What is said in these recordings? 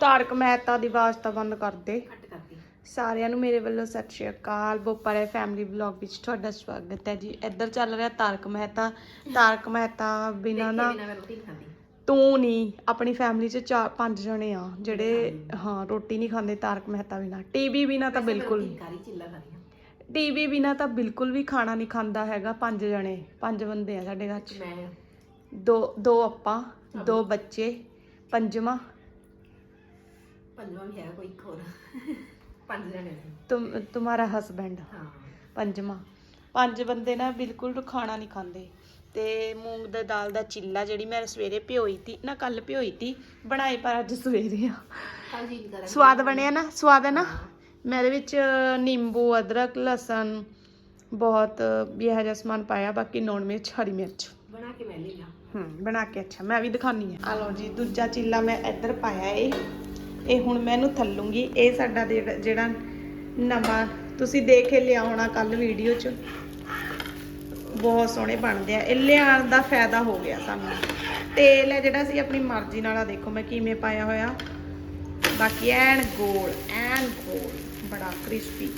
ਤਾਰਕ ਮਹਿਤਾ ਦੀ ਆਵਾਜ਼ ਤਾਂ ਬੰਦ ਕਰ ਦੇ। ਕੱਟ ਕਰਦੀ ਸਾਰਿਆਂ ਨੂੰ ਮੇਰੇ ਵੱਲੋਂ ਸਤਿ ਸ਼੍ਰੀ ਅਕਾਲ। ਬੋਪਾਰੇ ਫੈਮਿਲੀ ਵਲੌਗ ਵਿੱਚ ਤੁਹਾਡਾ ਸਵਾਗਤ ਹੈ ਜੀ। ਇੱਧਰ ਚੱਲ ਰਿਹਾ ਤਾਰਕ ਮਹਿਤਾ। ਤਾਰਕ ਮਹਿਤਾ ਬਿਨਾਂ ਨਾ ਬਿਨਾਂ ਮੈਂ ਰੋਟੀ ਨਹੀਂ ਖਾਂਦੀ। ਤੂੰ ਨਹੀਂ ਆਪਣੀ ਫੈਮਿਲੀ ਚ ਚਾਰ ਪੰਜ ਜਣੇ ਆ ਜਿਹੜੇ ਹਾਂ ਰੋਟੀ ਨਹੀਂ ਖਾਂਦੇ ਤਾਰਕ ਮਹਿਤਾ ਬਿਨਾਂ। ਟੀਵੀ ਬਿਨਾਂ ਤਾਂ ਬਿਲਕੁਲ ਨਹੀਂ ਕਾਰੀ ਚਿੱਲਾ ਟੀਵੀ ਬਿਨਾਂ ਤਾਂ ਬਿਲਕੁਲ ਵੀ ਖਾਣਾ ਨਹੀਂ ਖਾਂਦਾ ਹੈਗਾ ਪੰਜ ਜਣੇ। ਪੰਜ ਬੰਦੇ ਆ ਸਾਡੇ ਘਰ 'ਚ। ਮੈਂ। ਦੋ ਦੋ ਆਪਾਂ ਦੋ ਬੱਚੇ ਪੰਜਵਾਂ। ਤੁਮ ਤੁਹਾਡਾ ਹਸਬੈਂਡ ਪੰਜਵਾਂ। ਪੰਜ ਬੰਦੇ ਨਾ ਬਿਲਕੁਲ ਖਾਣਾ ਨਹੀਂ ਖਾਂਦੇ। ਤੇ ਮੂੰਗ ਦਾ ਦਾਲ ਦਾ ਚਿੱਲਾ ਜਿਹੜੀ ਮੈਂ ਸਵੇਰੇ ਭਿਓਈ ਤੀ ਨਾ ਕੱਲ ਭਿਓਈ ਤੀ ਬਣਾਏ ਪਰ ਅੱਜ ਸਵੇਰੇ ਆ। ਸਵਾਦ ਬਣਿਆ ਨਾ ਸਵਾਦ ਹੈ ਨਾ? ਮੇਰੇ ਵਿੱਚ ਨਿੰਬੂ ਅਦਰਕ ਲਸਣ ਬਹੁਤ ਇਹੋ ਜਿਹਾ ਸਮਾਨ ਪਾਇਆ ਬਾਕੀ ਨੌਨ ਮਿਰਚ ਹਰੀ ਮਿਰਚ। ਬਣਾ ਕੇ ਮੈਂ ਲੈ ਲਿਆ ਹੂੰ ਬਣਾ ਕੇ ਅੱਛਾ ਮੈਂ ਵੀ ਦਿਖਾਨੀ ਆ। ਆ ਲਓ ਜੀ ਦੂਜਾ ਚਿੱਲਾ ਮੈਂ ਇੱਧਰ ਪਾਇਆ ਇਹ ਇਹ ਹੁਣ ਮੈਂ ਇਹਨੂੰ ਥੱਲੂੰਗੀ। ਇਹ ਸਾਡਾ ਜਿਹੜਾ ਜਿਹੜਾ ਨਵਾਂ ਤੁਸੀਂ ਦੇਖ ਕੇ ਲਿਆ ਹੋਣਾ ਕੱਲ ਵੀਡੀਓ 'ਚ। ਬਹੁਤ ਸੋਹਣੇ ਬਣਦੇ ਆ। ਇਹ ਲਿਆਉਣ ਦਾ ਫਾਇਦਾ ਹੋ ਗਿਆ ਸਾਨੂੰ। ਤੇਲ ਹੈ ਜਿਹੜਾ ਸੀ, ਆਪਣੀ ਮਰਜ਼ੀ ਨਾਲ ਆ ਦੇਖੋ ਮੈਂ ਕਿਵੇਂ ਪਾਇਆ ਹੋਇਆ। ਬਾਕੀ ਐਨ ਗੋਲ ਐਨ ਗੋਲ, ਬੜਾ ਕ੍ਰਿਸਪੀ।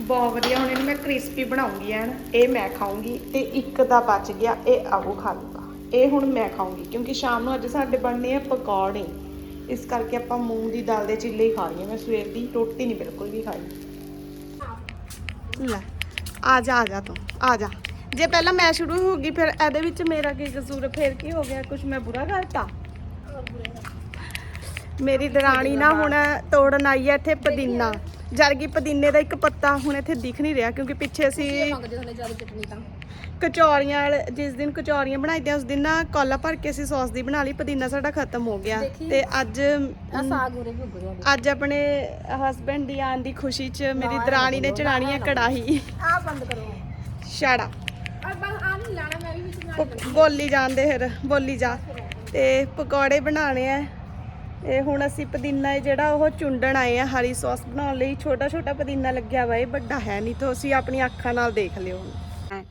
ਬਹੁਤ ਵਧੀਆ, ਹੁਣ ਇਹਨੂੰ ਮੈਂ ਕ੍ਰਿਸਪੀ ਬਣਾਉਂਗੀ ਐਨ। ਇਹ ਮੈਂ ਖਾਉਂਗੀ ਤੇ ਇੱਕ ਦਾ ਬਚ ਗਿਆ, ਇਹ ਆਹੂ ਖਾ ਲੂਗਾ ਇਹ ਹੁਣ ਮੈਂ ਖਾਉਂਗੀ ਕਿਉਂਕਿ ਸ਼ਾਮ ਨੂੰ ਅੱਜ ਸਾਡੇ ਬਣਨੇ ਆ ਪਕੌੜੇ। ਇਸ ਕਰਕੇ ਆਪਾਂ ਮੂੰਗ ਦੀ ਦਾਲ ਦੇ ਚਿੱਲੇ ਹੀ ਖਾ ਰਹੀ ਹਾਂ ਮੈਂ ਸਵੇਰ ਦੀ ਰੋਟੀ ਨਹੀਂ ਬਿਲਕੁਲ ਵੀ ਖਾਈ। ਲੈ, ਆ ਜਾ ਆ ਜਾ ਤੂੰ, ਆ ਜਾ। ਜੇ ਪਹਿਲਾਂ ਮੈਂ ਸ਼ੁਰੂ ਹੋ ਗਈ, ਫਿਰ ਇਹਦੇ ਵਿੱਚ ਮੇਰਾ ਕੀ ਕਸੂਰ ਫਿਰ ਕੀ ਹੋ ਗਿਆ? ਕੁਝ ਮੈਂ ਬੁਰਾ ਕਰਤਾ? ਮੇਰੀ ਦਰਾਣੀ ਨਾ ਹੁਣ ਤੋੜਨ ਆਈ ਹੈ ਇੱਥੇ ਪੁਦੀਨਾ। ਜਦ ਪੁਦੀਨੇ ਦਾ ਇੱਕ ਪੱਤਾ ਹੁਣ ਇੱਥੇ ਦਿਖ ਨਹੀਂ ਰਿਹਾ, ਕਿਉਂਕਿ ਪਿੱਛੇ ਅਸੀਂ ਕਚੌਰੀਆਂ ਵਾਲੇ- ਜਿਸ ਦਿਨ ਕਚੌਰੀਆਂ ਬਣਾਈਆਂ ਉਸ ਦਿਨ ਨਾ ਕੋਲਾ ਭਰ ਕੇ ਅਸੀਂ ਸੌਸ ਦੀ ਬਣਾ ਲਈ ਪੁਦੀਨਾ ਸਾਡਾ ਖਤਮ ਹੋ ਗਿਆ। ਤੇ ਅੱਜ ਆ ਸਾਗ ਉਰੇ ਵੀ ਉੱਗ ਰਿਹਾ ਅੱਜ ਆਪਣੇ ਹਸਬੰਡ ਦੀ ਆਉਣ ਦੀ ਖੁਸ਼ੀ 'ਚ ਮੇਰੀ ਦਰਾਣੀ ਨੇ ਚੜਾਣੀ ਹੈ ਕੜਾਹੀ। ਆ ਬੰਦ ਕਰੋ। ਛਾੜਾ ਆ ਬਸ ਆ ਨਹੀਂ ਲਾਣਾ ਮੈਂ ਵੀ ਵਿੱਚ ਨਾਲ ਪ- ਬੋਲੀ ਜਾਂਦੇ ਫਿਰ ਬੋਲੀ ਜਾ। ਤੇ ਪਕੌੜੇ ਬਣਾਣੇ ਆ। ਇਹ ਹੁਣ ਅਸੀਂ ਪੁਦੀਨਾ ਜਿਹੜਾ ਉਹ ਚੁੰਡਣ ਆਏ ਆ ਹਰੀ ਸੌਸ ਬਣਾਉਣ ਲਈ। ਛੋਟਾ ਛੋਟਾ ਪੁਦੀਨਾ ਲੱਗਿਆ ਵਾ ਇਹ ਵੱਡਾ ਹੈ ਨਹੀਂ ਤਾਂ ਅਸੀਂ ਆਪਣੀ ਅੱਖਾਂ ਨਾਲ ਦੇਖ ਲਿਓ। ਹੁਣ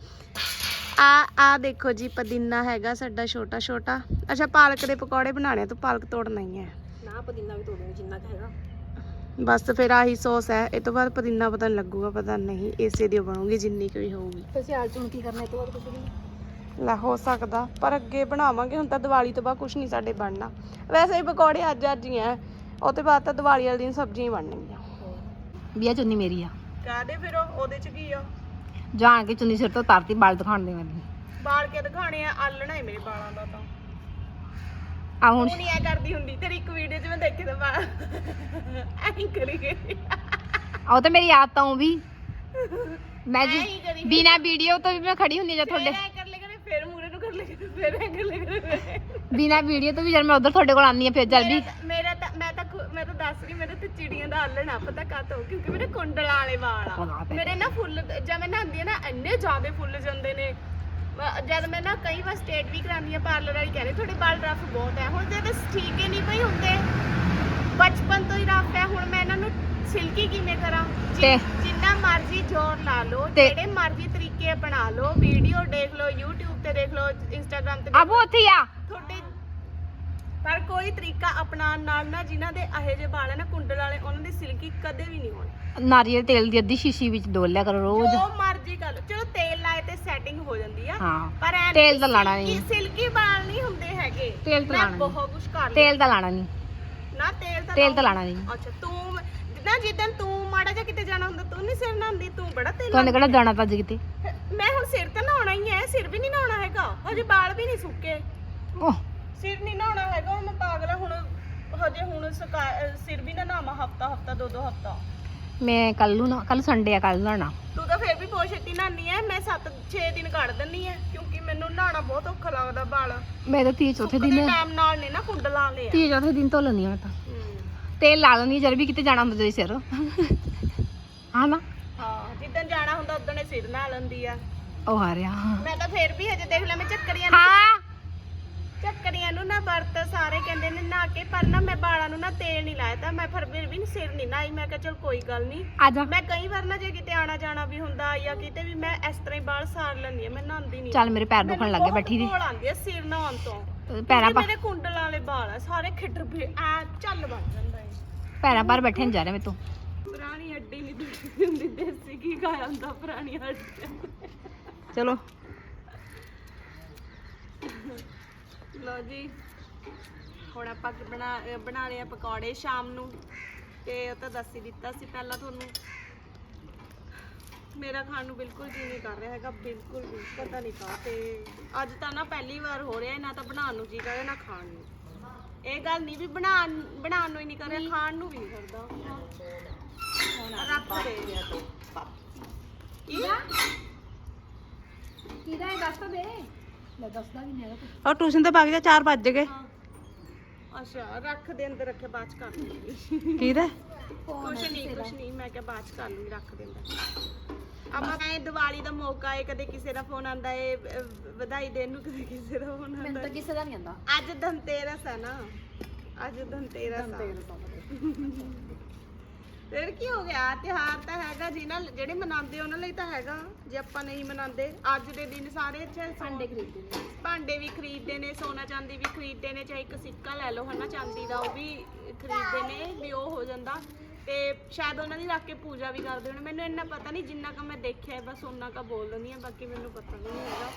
ਆ ਆ ਦੇਖੋ ਜੀ ਪੁਦੀਨਾ ਹੈਗਾ ਸਾਡਾ ਛੋਟਾ ਛੋਟਾ। ਅੱਛਾ ਪਾਲਕ ਦੇ ਪਕੌੜੇ ਬਣਾਣੇ ਤੂੰ ਪਾਲਕ ਤੋੜਨਾ ਹੀ ਹੈ। ਨਾ ਪੁਦੀਨਾ ਵੀ ਤੋੜੂਗੀ ਜਿੰਨਾ ਕੁ ਹੈਗਾ। ਬਸ ਫਿਰ ਆਹੀ ਸੌਸ ਹੈ ਇਹ ਤੋਂ ਬਾਅਦ ਪੁਦੀਨਾ ਪਤਾ ਨਹੀਂ ਲੱਗੂਗਾ ਪਤਾ ਨਹੀਂ ਇਸੇ ਦੀ ਬਣੂਗੀ ਜਿੰਨੀ ਕੋਈ ਹੋਊਗੀ। ਫਿਰ ਸਿਆਲ ਚ ਹੁਣ ਕੀ ਕਰਨਾ ਇਹ ਤੋਂ ਬਾਅਦ ਕੁਝ ਨਹੀਂ ਲੈ ਹੋ ਸਕਦਾ ਪਰ ਅੱਗੇ ਬਣਾਵਾਂਗੇ ਹੁਣ ਤਾਂ ਦੀਵਾਲੀ ਤੋਂ ਬਾਅਦ ਕੁਝ ਨਹੀਂ ਸਾਡੇ ਬਣਨਾ। ਵੈਸੇ ਹੀ ਪਕੌੜੇ ਅੱਜ ਅੱਜ ਹੀ ਆ ਉਹ ਤੋਂ ਬਾਅਦ ਤਾਂ ਦੀਵਾਲੀ ਵਾਲੇ ਦਿਨ ਸਬਜ਼ੀਆਂ ਹੀ ਬਣਨਗੀਆਂ। ਬੀਆ ਚੁੰਨੀ ਮੇਰੀ ਆ। ਕਾਦੇ ਫਿਰ ਉਹ- ਉਹਦੇ ਚ ਕੀ ਆ? ਜਾਣ ਕੇ ਚੁੰਨੀ ਸਿਰ ਤੋਂ ਤਾਰਤੀ ਬਾਲ ਦਿਖਾਣ ਦੇ ਮੈਨੂੰ ਬਾਲ ਕੇ ਦਿਖਾਣੇ ਆ? ਆਲਣਾ ਹੈ ਮੇਰੇ ਬਾਲਾਂ ਦਾ ਤਾਂ। ਆ ਹੁਣ ਤੂੰ ਨਹੀਂ ਐ ਕਰਦੀ ਹੁੰਦੀ ਤੇਰੀ ਇੱਕ ਵੀਡੀਓ 'ਚ ਮੈਂ ਦੇਖੇ ਤਾਂ ਬਾਲ। ਐਂ ਕਰੀ ਗਈ। ਉਹ ਤਾਂ ਮੇਰੀ ਆਦਤ ਆ ਉਹ ਵੀ। ਮੈਂ ਜੀ ਐਂ ਕਰੀ ਬਿਨਾ ਵੀਡੀਓ ਤੋਂ ਵੀ ਮੈਂ ਖੜੀ ਹੁੰਦੀ ਜਾਂ ਤੁਹਾਡੇ ਐਂ ਕਰ ਲੈ ਕਰੇ ਫਿਰ ਮੂਰੇ ਨੂੰ ਕਰ ਲੈ ਕਰੇ ਫਿਰ ਐਂ ਕਰ ਲੈ ਕਰੇ ਬਿਨਾ ਵੀਡੀਓ ਤੋਂ ਵੀ ਜਦ ਮੈਂ ਉਧਰ ਤੁਹਾਡੇ ਕੋਲ ਆਨੀ ਆ ਫਿਰ ਜਦ ਵੀ ਮੇਰਾ ਤਾਂ- ਮੇਰਾ ਤਾਂ ਮੈਂ ਤਾਂ ਖੁ- ਮੈਂ ਤਾਂ ਦੱਸ ਰਹੀ ਮੇਰੇ ਤੇ ਦਾ ਆਲਣਾ ਪਤਾ ਕਾਤੋਂ ਕਿਉਂਕਿ ਮੇਰੇ ਕੁੰਡਲਾਂ ਵਾਲੇ ਵਾਲ ਆ। ਮੇਰੇ ਨਾ ਫੁੱਲ ਜਦ ਮੈਂ ਨਹਾਉਂਦੀ ਆ ਨਾ ਇੰਨੇ ਜ਼ਿਆਦੇ ਫੁੱਲ ਜਾਂਦੇ ਨੇ। ਜਦ ਮੈਂ ਨਾ ਕਈ ਵਾਰ ਸਟੇਟ ਵੀ ਕਰਾਉਂਦੀ ਆ ਪਾਰਲਰ ਵਾਲੀ ਕਹਿੰਦੇ ਤੁਹਾਡੇ ਵਾਲ ਰਫ ਬਹੁਤ ਹੈ ਹੁਣ ਤੇ ਠੀਕ ਹੀ ਨਹੀਂ ਪਈ ਹੁੰਦੇ। ਬਚਪਨ ਤੋਂ ਹੀ ਰਫ ਹੈ ਹੁਣ ਮੈਂ ਇਹਨਾਂ ਨੂੰ ਸਿਲਕੀ ਕਿਵੇਂ ਕਰਾਂ? ਤੇ- ਜਿੰਨਾ ਮਰਜ਼ੀ ਜ਼ੋਰ ਲਾ ਲਓ ਤੇ- ਜਿਹੜੇ ਮਰਜ਼ੀ ਤਰੀਕੇ ਅਪਣਾ ਲਓ। ਵੀਡੀਓ ਦੇਖ ਲਓ YouTube ਤੇ ਦੇਖ ਲਓ Instagram ਤੇ ਆਬੂ ਉੱਥੇ ਆ। ਤੁਹਾਡੇ ਪਰ ਕੋਈ ਤਰੀਕਾ ਅਪਣਾਉਣ ਨਾਲ ਨਾ ਜਿਨ੍ਹਾਂ ਦੇ ਇਹੋ ਜਿਹੇ ਵਾਲ ਹੈ ਨਾ ਕੁੰਡਲ ਵਾਲੇ ਉਹਨਾਂ ਦੀ ਸਿਲਕੀ ਕਦੇ ਵੀ ਨਹੀਂ ਹੋਣੀ। ਨਾਰੀਅਲ ਤੇਲ ਦੀ ਅੱਧੀ ਸ਼ੀਸ਼ੀ ਵਿੱਚ ਡੋਲ ਲਿਆ ਕਰੋ ਰੋਜ਼। ਜੋ ਮਰਜ਼ੀ ਕਰ ਲਓ। ਚਲੋ ਤੇਲ ਲਾਏ ਤੇ ਸੈਟਿੰਗ ਹੋ ਜਾਂਦੀ ਆ। ਹਾਂ ਪਰ ਐ ਤੇਲ ਤਾਂ ਲਾਣਾ ਨਹੀਂ। ਸਿਲਕੀ ਵਾਲ ਨਹੀਂ ਹੁੰਦੇ ਹੈਗੇ। ਤੇਲ ਤਾਂ ਮੈਂ ਲਾਣਾ ਨਹੀਂ ਬਹੁਤ ਕੁਝ ਕਰ ਲਿਆ। ਤੇਲ ਤਾਂ ਲਾਣਾ ਨਹੀਂ। ਨਾ ਤੇਲ ਤਾਂ ਤੇਲ ਤਾਂ ਲਾਓ। ਲਾਣਾ ਨਹੀਂ। ਅੱਛਾ ਤੂੰ ਜਿੱਦਾਂ ਜਿੱਦਾਂ ਤੂੰ ਮਾੜਾ ਜਿਹਾ ਕਿਤੇ ਜਾਣਾ ਹੁੰਦਾ ਤੂੰ ਨਹੀਂ ਸਿਰ ਨਹਾਉਂਦੀ ਤੂੰ ਬੜਾ ਤੇਲ ਤੁਹਾਨੂੰ ਕਿਹੜਾ ਜਾਣਾ ਤਾਂ ਅੱਜ ਕਿਤੇ ਲਾਉਂਦੀ। ਮੈਂ ਹੁਣ ਸਿਰ ਤਾਂ ਨਹਾਉਣਾ ਹੀ ਹੈ ਸਿਰ ਵੀ ਨਹੀਂ ਨਹਾਉਣਾ ਹੈਗਾ। ਹਜੇ ਵਾਲ ਵੀ ਨਹੀਂ ਸੁੱਕੇ। ਓਹ ਸਿਰ ਨਹੀਂ ਨਹਾਉਣਾ ਹੈਗਾ ਹੁਣ ਮੈਂ ਪਾਗਲ ਆ, ਹੁਣ ਹਜੇ ਹੁਣ ਸੁਕਾ- ਅਹ ਸਿਰ ਵੀ ਨਾ ਨਹਾਵਾਂ ਹਫਤਾ ਹਫਤਾ ਦੋ ਦੋ ਹਫਤਾ। ਮੈਂ ਕੱਲ ਨੂੰ ਨਾ ਕੱਲ ਸੰਡੇ ਆ ਕੱਲ ਨਹਾਣਾ ਤੂੰ ਤਾਂ ਫੇਰ ਵੀ ਬਹੁਤ ਛੇਤੀ ਨਹਾਨੀ ਐ ਮੈਂ 7 6 ਦਿਨ ਕੱਢ ਦਿੰਨੀ ਐ ਕਿਉਂਕਿ ਮੈਨੂੰ ਨਹਾਉਣਾ ਬਹੁਤ ਔਖਾ ਲੱਗਦਾ ਵਾਲ ਮੈਂ ਤਾਂ ਤੀਹ ਚੌਥੇ ਦਿਨ ਟਾਈਮ ਨਾਲ ਨੇ ਨਾ ਕੁੰਡਲਾਂ ਵਾਲੇ ਆ ਤੀਹ ਚੌਥੇ ਦਿਨ ਧੋ ਲੈਂਦੀ ਹਾਂ ਮੈਂ ਤਾਂ। ਹਮ, ਤੇਲ ਲਾ ਲੈਂਦੀ ਹਾਂ ਜਦ ਵੀ ਕਿਤੇ ਜਾਣਾ ਹੁੰਦਾ ਸਿਰ। ਹਾਂ ਨਾ? ਹਾਂ ਜਿੱਦਣ ਜਾਣਾ ਹੁੰਦਾ ਉਦੋਂ ਸਿਰ ਨਹਾ ਲੈਂਦੀ ਆ। ਉਹ ਆ ਰਿਹਾ ਮੈਂ ਤਾਂ ਫੇਰ ਵੀ ਹਜੇ ਦੇਖ ਲੈ ਮੈਂ ਚੱਕਰੀਆਂ ਹਾਂ। ਚੱਕਰੀਆਂ ਮੈਨੂੰ ਨਾ ਵਰਤ ਸਾਰੇ ਕਹਿੰਦੇ ਨੇ ਨਹਾ ਕੇ ਪਰ ਨਾ ਮੈਂ ਵਾਲਾਂ ਨੂੰ ਨਾ ਤੇਲ ਨਹੀਂ ਲਾਇਆ ਤਾਂ ਮੈਂ ਫਿਰ ਫਿਰ ਵੀ ਸਿਰ ਨਹੀਂ ਨਹਾਈ। ਮੈਂ ਕਿਹਾ ਚਲ ਕੋਈ ਗੱਲ ਨਹੀਂ। ਆ ਜਾ। ਮੈਂ ਕਈ ਵਾਰ ਨਾ ਜੇ ਕਿਤੇ ਆਣਾ ਜਾਣਾ ਵੀ ਹੁੰਦਾ ਜਾਂ ਕਿਤੇ ਵੀ ਮੈਂ ਇਸ ਤਰ੍ਹਾਂ ਹੀ ਵਾਲ ਸਾਰ ਲੈਂਦੀ ਆ ਮੈਂ ਨਹਾਉਂਦੀ ਨਹੀਂ। ਚੱਲ ਮੇਰੇ ਪੈਰ ਦੁਖਣ ਲੱਗੇ ਬੈਠੀ ਦੀ ਕੋਲ ਆਉਂਦੀ ਆ ਸਿਰ ਨਹਾਉਣ ਤੋਂ। ਪੈਰਾਂ ਪਾ ਮੇਰੇ ਕੁੰਡਲ ਵਾਲੇ ਵਾਲ ਆ ਸਾਰੇ ਖਿੱਡਰ ਵੀ ਐ ਚੱਲ ਬਣ ਜਾਂਦਾ ਹੈ ਪੈਰਾਂ ਪਰ ਬੈਠੇ ਨਹੀਂ ਜਾ ਰਿਹਾ ਮੇਰੇ ਤੋਂ। ਪੁਰਾਣੀ ਹੱਡੀ ਨਹੀਂ ਦੁਖਦੀ ਹੁੰਦੀ ਦੇਸੀ ਕੀ ਖਾਇਆ ਹੁੰਦਾ ਪੁਰਾਣੀ ਹੱਡੀ। ਚਲੋ। ਲੋ ਜੀ। ਹੁਣ ਆਪਾਂ ਬਣਾ ਬਣਾ ਲਏ ਪਕੌੜੇ ਸ਼ਾਮ ਨੂੰ। ਤੇ ਉਹ ਤਾਂ ਦੱਸ ਹੀ ਦਿੱਤਾ ਸੀ ਪਹਿਲਾਂ ਤੁਹਾਨੂੰ। ਮੇਰਾ ਖਾਣ ਨੂੰ ਬਿਲਕੁਲ ਜੀ ਨਹੀਂ ਕਰ ਰਿਹਾ ਹੈਗਾ, ਬਿਲਕੁਲ ਵੀ, ਪਤਾ ਨਹੀਂ ਕਾ ਤੇ ਅੱਜ ਤਾਂ ਨਾ ਪਹਿਲੀ ਵਾਰ ਹੋ ਰਿਹਾ ਨਾ ਤਾਂ ਬਣਾਉਣ ਨੂੰ ਜੀ ਕਰ ਰਿਹਾ ਨਾ ਖਾਣ ਨੂੰ। ਇਹ ਗੱਲ ਨਹੀਂ ਵੀ ਬਣਾਉਣ ਬਣਾਉਣ ਨੂੰ ਹੀ ਨਹੀਂ ਕਰ ਰਿਹਾ, ਖਾਣ ਨੂੰ ਵੀ ਨਹੀਂ ਕਰਦਾ। ਰੱਖ ਦੇ ਕੀ ਕਿਹਦਾ? ਹੈ ਦੱਸ ਦੇ। ਲੈ ਦੱਸਦਾ ਵੀ ਨਹੀਂ ਹੈਗਾ ਔਰ ਟਿਊਸ਼ਨ ਤੇ ਭੱਗ ਜਾ 4 ਵੱਜ ਗਏ। ਅੱਛਾ ਰੱਖ ਦੇ ਅੰਦਰ ਰੱਖੇ ਬਾਅਦ ਚ ਕਰ ਲੂੰਗੀ। ਕਿਹਦਾ ਕੁਛ ਨਹੀਂ ਕੁਛ ਨਹੀਂ ਮੈਂ ਕਿਹਾ ਬਾਅਦ ਚ ਕਰ ਲੂੰਗੀ ਰੱਖ ਦੇ ਅੰਦਰ। ਆਪਾਂ ਐ ਦੀਵਾਲੀ ਦਾ ਮੌਕਾ ਏ ਕਦੇ ਕਿਸੇ ਦਾ ਫੋਨ ਆਂਦਾ ਏ ਅਹ, ਵਧਾਈ ਦੇਣ ਨੂੰ ਕਦੇ ਕਿਸੇ ਦਾ ਫੋਨ ਮੈਨੂੰ ਆਂਦਾ ਤਾਂ ਕਿਸੇ ਦਾ ਨਹੀਂ ਆਂਦਾ ਅੱਜ ਧਨਤੇਰਸ ਹੈ ਨਾ। ਅੱਜ ਧਨਤੇਰਸ ਆ। ਫਿਰ ਕੀ ਹੋ ਗਿਆ? ਤਿਉਹਾਰ ਤਾਂ ਹੈਗਾ ਜਿਨ੍ਹਾਂ ਜਿਹੜੇ ਮਨਾਉਂਦੇ ਉਹਨਾਂ ਲਈ ਤਾਂ ਹੈਗਾ। ਜੇ ਆਪਾਂ ਨਹੀਂ ਮਨਾਉਂਦੇ ਅੱਜ ਦੇ ਦਿਨ ਸਾਰੇ ਅੱਛਾ ਭਾਂਡੇ ਖਰੀਦਦੇ ਨੇ। ਭਾਂਡੇ ਵੀ ਖਰੀਦਦੇ ਨੇ ਸੋਨਾ ਚਾਂਦੀ ਵੀ ਖਰੀਦਦੇ ਨੇ ਚਾਹੇ ਇੱਕ ਸਿੱਕਾ ਲੈ ਲਓ ਹਨਾ ਚਾਂਦੀ ਦਾ ਉਹ ਵੀ ਖਰੀਦਦੇ ਨੇ ਵੀ ਉਹ ਹੋ ਜਾਂਦਾ। ਤੇ ਸ਼ਾਇਦ ਉਹਨਾਂ ਦੀ ਰੱਖ ਕੇ ਪੂਜਾ ਵੀ ਕਰਦੇ ਹੋਣੇ। ਮੈਨੂੰ ਇੰਨਾ ਪਤਾ ਨਹੀਂ ਜਿੰਨਾ ਕ ਮੈਂ ਦੇਖਿਆ ਹੈ ਬਸ ਉਹਨਾਂ ਕਾ ਬੋਲ ਦਿੰਦੀ ਹਾਂ ਬਾਕੀ ਮੈਨੂੰ ਪਤਾ ਨਹੀਂ ਹੈਗਾ।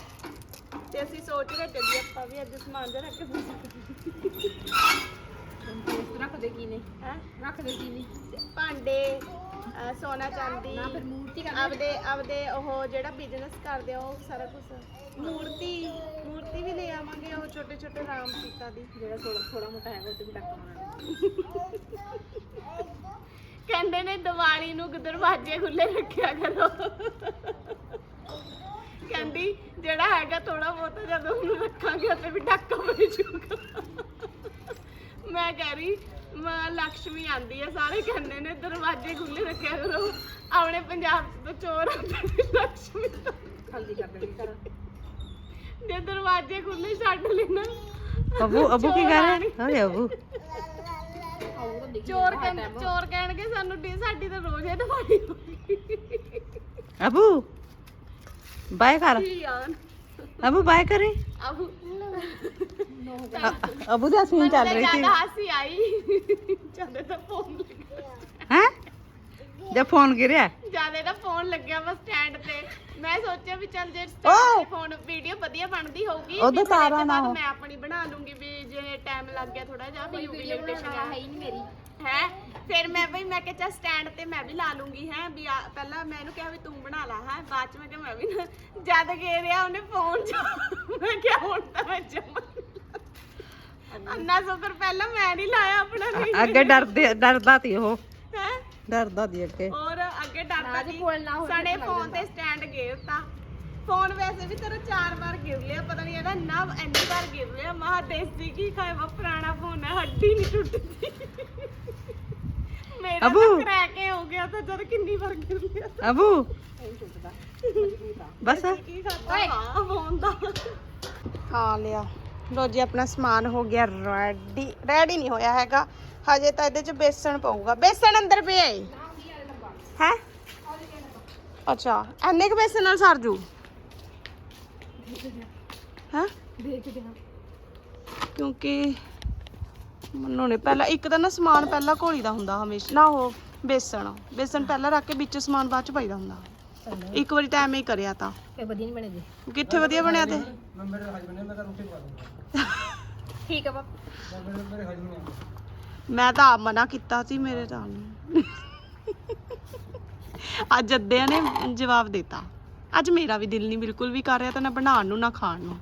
ਤੇ ਅਸੀਂ ਸੋਚ ਰਹੇ ਤੇ ਵੀ ਆਪਾਂ ਵੀ ਅੱਜ ਸਮਾਨ ਜਿਹਾ ਰੱਖ ਕੇ ਪੂਜਾ ਕਰੀਏ। ਰੱਖਦੇ ਕੀ ਨੇ? ਹੈ? ਰੱਖਦੇ ਕੀ ਨੇ? ਭਾਂਡੇ ਅਹ ਸੋਨਾ ਚਾਂਦੀ ਨਾ ਫਿਰ ਮੂਰਤੀ ਕਰ ਆਪਦੇ ਆਪਦੇ ਉਹ ਜਿਹੜਾ ਬਿਜ਼ਨਸ ਕਰਦੇ ਆ ਉਹ ਸਾਰਾ ਕੁਝ ਮੂਰਤੀ ਮੂਰਤੀ ਵੀ ਲੈ ਆਵਾਂਗੇ ਉਹ ਛੋਟੇ ਛੋਟੇ ਰਾਮ ਸੀਤਾ ਦੀ। ਜਿਹੜਾ ਥੋੜਾ ਥੋੜਾ ਮੋਟਾ ਹੈਗਾ ਉਹ ਤੇ ਵੀ ਟੱਕਾ ਮਾਰਨਾ ਕਹਿੰਦੇ ਨੇ ਦੀਵਾਲੀ ਨੂੰ ਦਰਵਾਜ਼ੇ ਖੁੱਲੇ ਰੱਖਿਆ ਕਰੋ। ਕਹਿੰਦੀ ਜਿਹੜਾ ਹੈਗਾ ਥੋੜਾ ਬਹੁਤਾ ਜਦੋਂ ਉਹਨੂੰ ਰੱਖਾਂਗੇ ਤੇ ਵੀ ਡੱਕਾ ਪੈ ਜਾਊਗਾ। ਮੈਂ ਕਹਿ ਰਹੀ ਮਾਂ ਲਕਸ਼ਮੀ ਆਂਦੀ ਆ ਸਾਰੇ ਕਹਿੰਦੇ ਨੇ ਦਰਵਾਜ਼ੇ ਖੁੱਲੇ ਰੱਖਿਆ ਕਰੋ। ਆਪਣੇ ਪੰਜਾਬ 'ਚ ਤਾਂ ਚੋਰ ਆਉਂਦੇ ਨੇ ਲక్ష్ਮੀ ਜੇ ਦਰਵਾਜ਼ੇ ਖੁੱਲੇ ਛੱਡ ਲੈਣਾ ਅਬੂ ਅਬੂ ਕੀ ਕਰ ਰਿਹਾ? ਹਾਂ ਅਬੂ। ਚੋਰ ਕਹਿੰਦੇ ਚੋਰ ਕਹਿਣਗੇ ਸਾਨੂੰ ਡੀ ਸਾਡੀ ਤਾਂ ਰੋਜ਼ ਇਹ ਦਵਾਈ ਅਬੂ ਬਾਏ ਕਰ। ਅਬੂ ਬਾਏ ਕਰੇ। ਅਬੂ ਅ- ਅਬੂ ਦਾ ਸੀਨ ਚੱਲ ਰਹੀ ਸੀ। ਜ਼ਿਆਦਾ ਹਾਸੀ ਆਈ। ਜ਼ਿਆਦਾ ਤਾਂ ਫੋਨ ਹੈ? ਜਦ ਫੋਨ ਗਿਰਿਆ। ਜ਼ਿਆਦਾ ਤਾਂ ਫੋਨ ਲੱਗਿਆ ਵਾ ਸਟੈਂਡ ਤੇ। ਮੈਂ ਸੋਚਿਆ ਵੀ ਚੱਲ ਜੇ ਓਹ! ਤੇ ਫੋਨ ਵੀਡੀਓ ਵਧੀਆ ਬਣਦੀ ਹੋਊਗੀ ਉਹਦਾ ਵੀ ਫਿਰ ਤਾਰਾਂ ਨਾ ਬਾਅਦ ਹੋ। ਮੈਂ ਆਪਣੀ ਬਣਾ ਲੂੰਗੀ ਵੀ ਜੇ ਟਾਈਮ ਲੱਗ ਗਿਆ ਥੋੜਾ ਜਿਹਾ ਵੀ ਯੂਵੀ ਲਿਮਿਟੇਸ਼ਨ ਹੈ ਹੀ ਨਹੀਂ ਮੇਰੀ। ਹੈ? ਫਿਰ ਮੈਂ ਬਈ ਮੈਂ ਕਿਹਾ ਚੱਲ ਸਟੈਂਡ ਤੇ ਮੈਂ ਵੀ ਲਾ ਲੂੰਗੀ ਹੈ ਵੀ ਆ- ਪਹਿਲਾਂ ਮੈਂ ਇਹਨੂੰ ਕਿਹਾ ਵੀ ਤੂੰ ਬਣਾ ਲਾ ਹੈ ਬਾਅਦ ਚ ਮੈਂ ਕਿਹਾ ਮੈਂ ਵੀ ਨਾ ਜਦ ਘੇਰਿਆ ਉਹਨੇ ਫੋਨ ਚ। ਮੈਂ ਕਿਹਾ ਹੁਣ ਤਾਂ ਮੈਂ ਜਮਾ ਅੰਨਾ ਸੁਕਰ ਪਹਿਲਾਂ ਮੈਂ ਨਹੀਂ ਲਾਇਆ ਆਪਣਾ ਨਹੀਂ ਅੱਗੇ ਡਰਦੇ ਡਰਦਾ ਸੀ ਉਹ। ਹੈ? ਡਰਦਾ ਸੀ ਅੱਗੇ। ਔਰ ਅੱਗੇ ਡਰਦਾ ਰਾਜ ਸੀ। ਕੋਲ ਨਾ ਹੋਵੇ ਸਣੇ ਤਾਂ ਲੱਗ ਫੋਨ ਤੇ ਸਟੈਂਡ ਗੇਰਤਾ ਫੋਨ ਵੈਸੇ ਵੀ ਤੇਰਾ ਚਾਰ ਵਾਰ ਗਿਰ ਲਿਆ ਪਤਾ ਨਹੀਂ ਇਹਦਾ ਨਾ ਇੰਨੀ ਵਾਰ ਗਿਰ ਲਿਆ। ਮਹਾ ਦੇਸੀ ਕੀ ਖਾਏ ਵਾ ਪੁਰਾਣਾ ਫੋਨ ਹੈ ਹੱਡੀ ਨਹੀਂ ਟੁੱਟਦੀ। ਮੇਰਾ ਅਬੂ। ਤਾਂ ਕ੍ਰੈਕ ਹੋ ਗਿਆ ਤਾਂ ਜਦ ਕਿੰਨੀ ਵਾਰ ਗਿਰ ਲਿਆ ਅਬੂ। ਨਹੀਂ ਟੁੱਟਦਾ। ਮਜ਼ਬੂਤ ਆ ਬਸ ਕੀ ਖਾਤਾ ਹਾਂ ਫੋਨ ਦਾ। ਖਾ ਲਿਆ। ਲੋ ਜੀ ਆਪਣਾ ਸਮਾਨ ਹੋ ਗਿਆ ਰੈਡੀ ਰੈਡੀ ਨਹੀਂ ਹੋਇਆ ਹੈਗਾ। ਹਜੇ ਤਾਂ ਇਹਦੇ ਚ ਬੇਸਣ ਪਊਗਾ। ਬੇਸਣ ਅੰਦਰ ਪਿਆ ਏ। ਹੈ? ਅੱਛਾ ਐਨੇ ਕੁ ਬੇਸਣ ਨਾਲ ਸਰ ਜੂ? ਹਾਂ? ਦੇਖਦੇ ਹਾਂ ਕਿਉਂਕਿ ਮੈਨੂੰ ਨਹੀਂ ਪਹਿਲਾਂ ਇੱਕ ਤਾਂ ਨਾ ਸਮਾਨ ਪਹਿਲਾਂ ਘੋਲੀ ਦਾ ਹੁੰਦਾ ਹਮੇਸ਼ਾ ਨਾ ਉਹ ਬੇਸਣ ਬੇਸਣ ਪਹਿਲਾਂ ਰੱਖ ਕੇ ਵਿੱਚ ਸਮਾਨ ਬਾਅਦ ਚ ਪਾਈਦਾ ਹੁੰਦਾ। ਇੱਕ ਵਾਰੀ ਤਾਂ ਐਵੇਂ ਹੀ ਕਰਿਆ ਤਾਂ। ਫੇ ਵਧੀਆ ਨਹੀਂ ਕਿੱਥੇ ਵਧੀਆ ਬਣਿਆ ਤੇ? ਠੀਕ ਆ ਪਾਪ ਮੈਂ ਤਾਂ ਆਪ ਮਨਾ ਕੀਤਾ ਸੀ ਮੇਰੇ ਤਾਂ ਨਹੀਂ। ਅੱਜ ਅੱਧਿਆਂ ਨੇ ਜਵਾਬ ਦਿੱਤਾ। ਅੱਜ ਮੇਰਾ ਵੀ ਦਿਲ ਨਹੀਂ ਬਿਲਕੁਲ ਵੀ ਕਰ ਰਿਹਾ ਤਾਂ ਨਾ ਬਣਾਉਣ ਨੂੰ ਨਾ ਖਾਣ ਨੂੰ।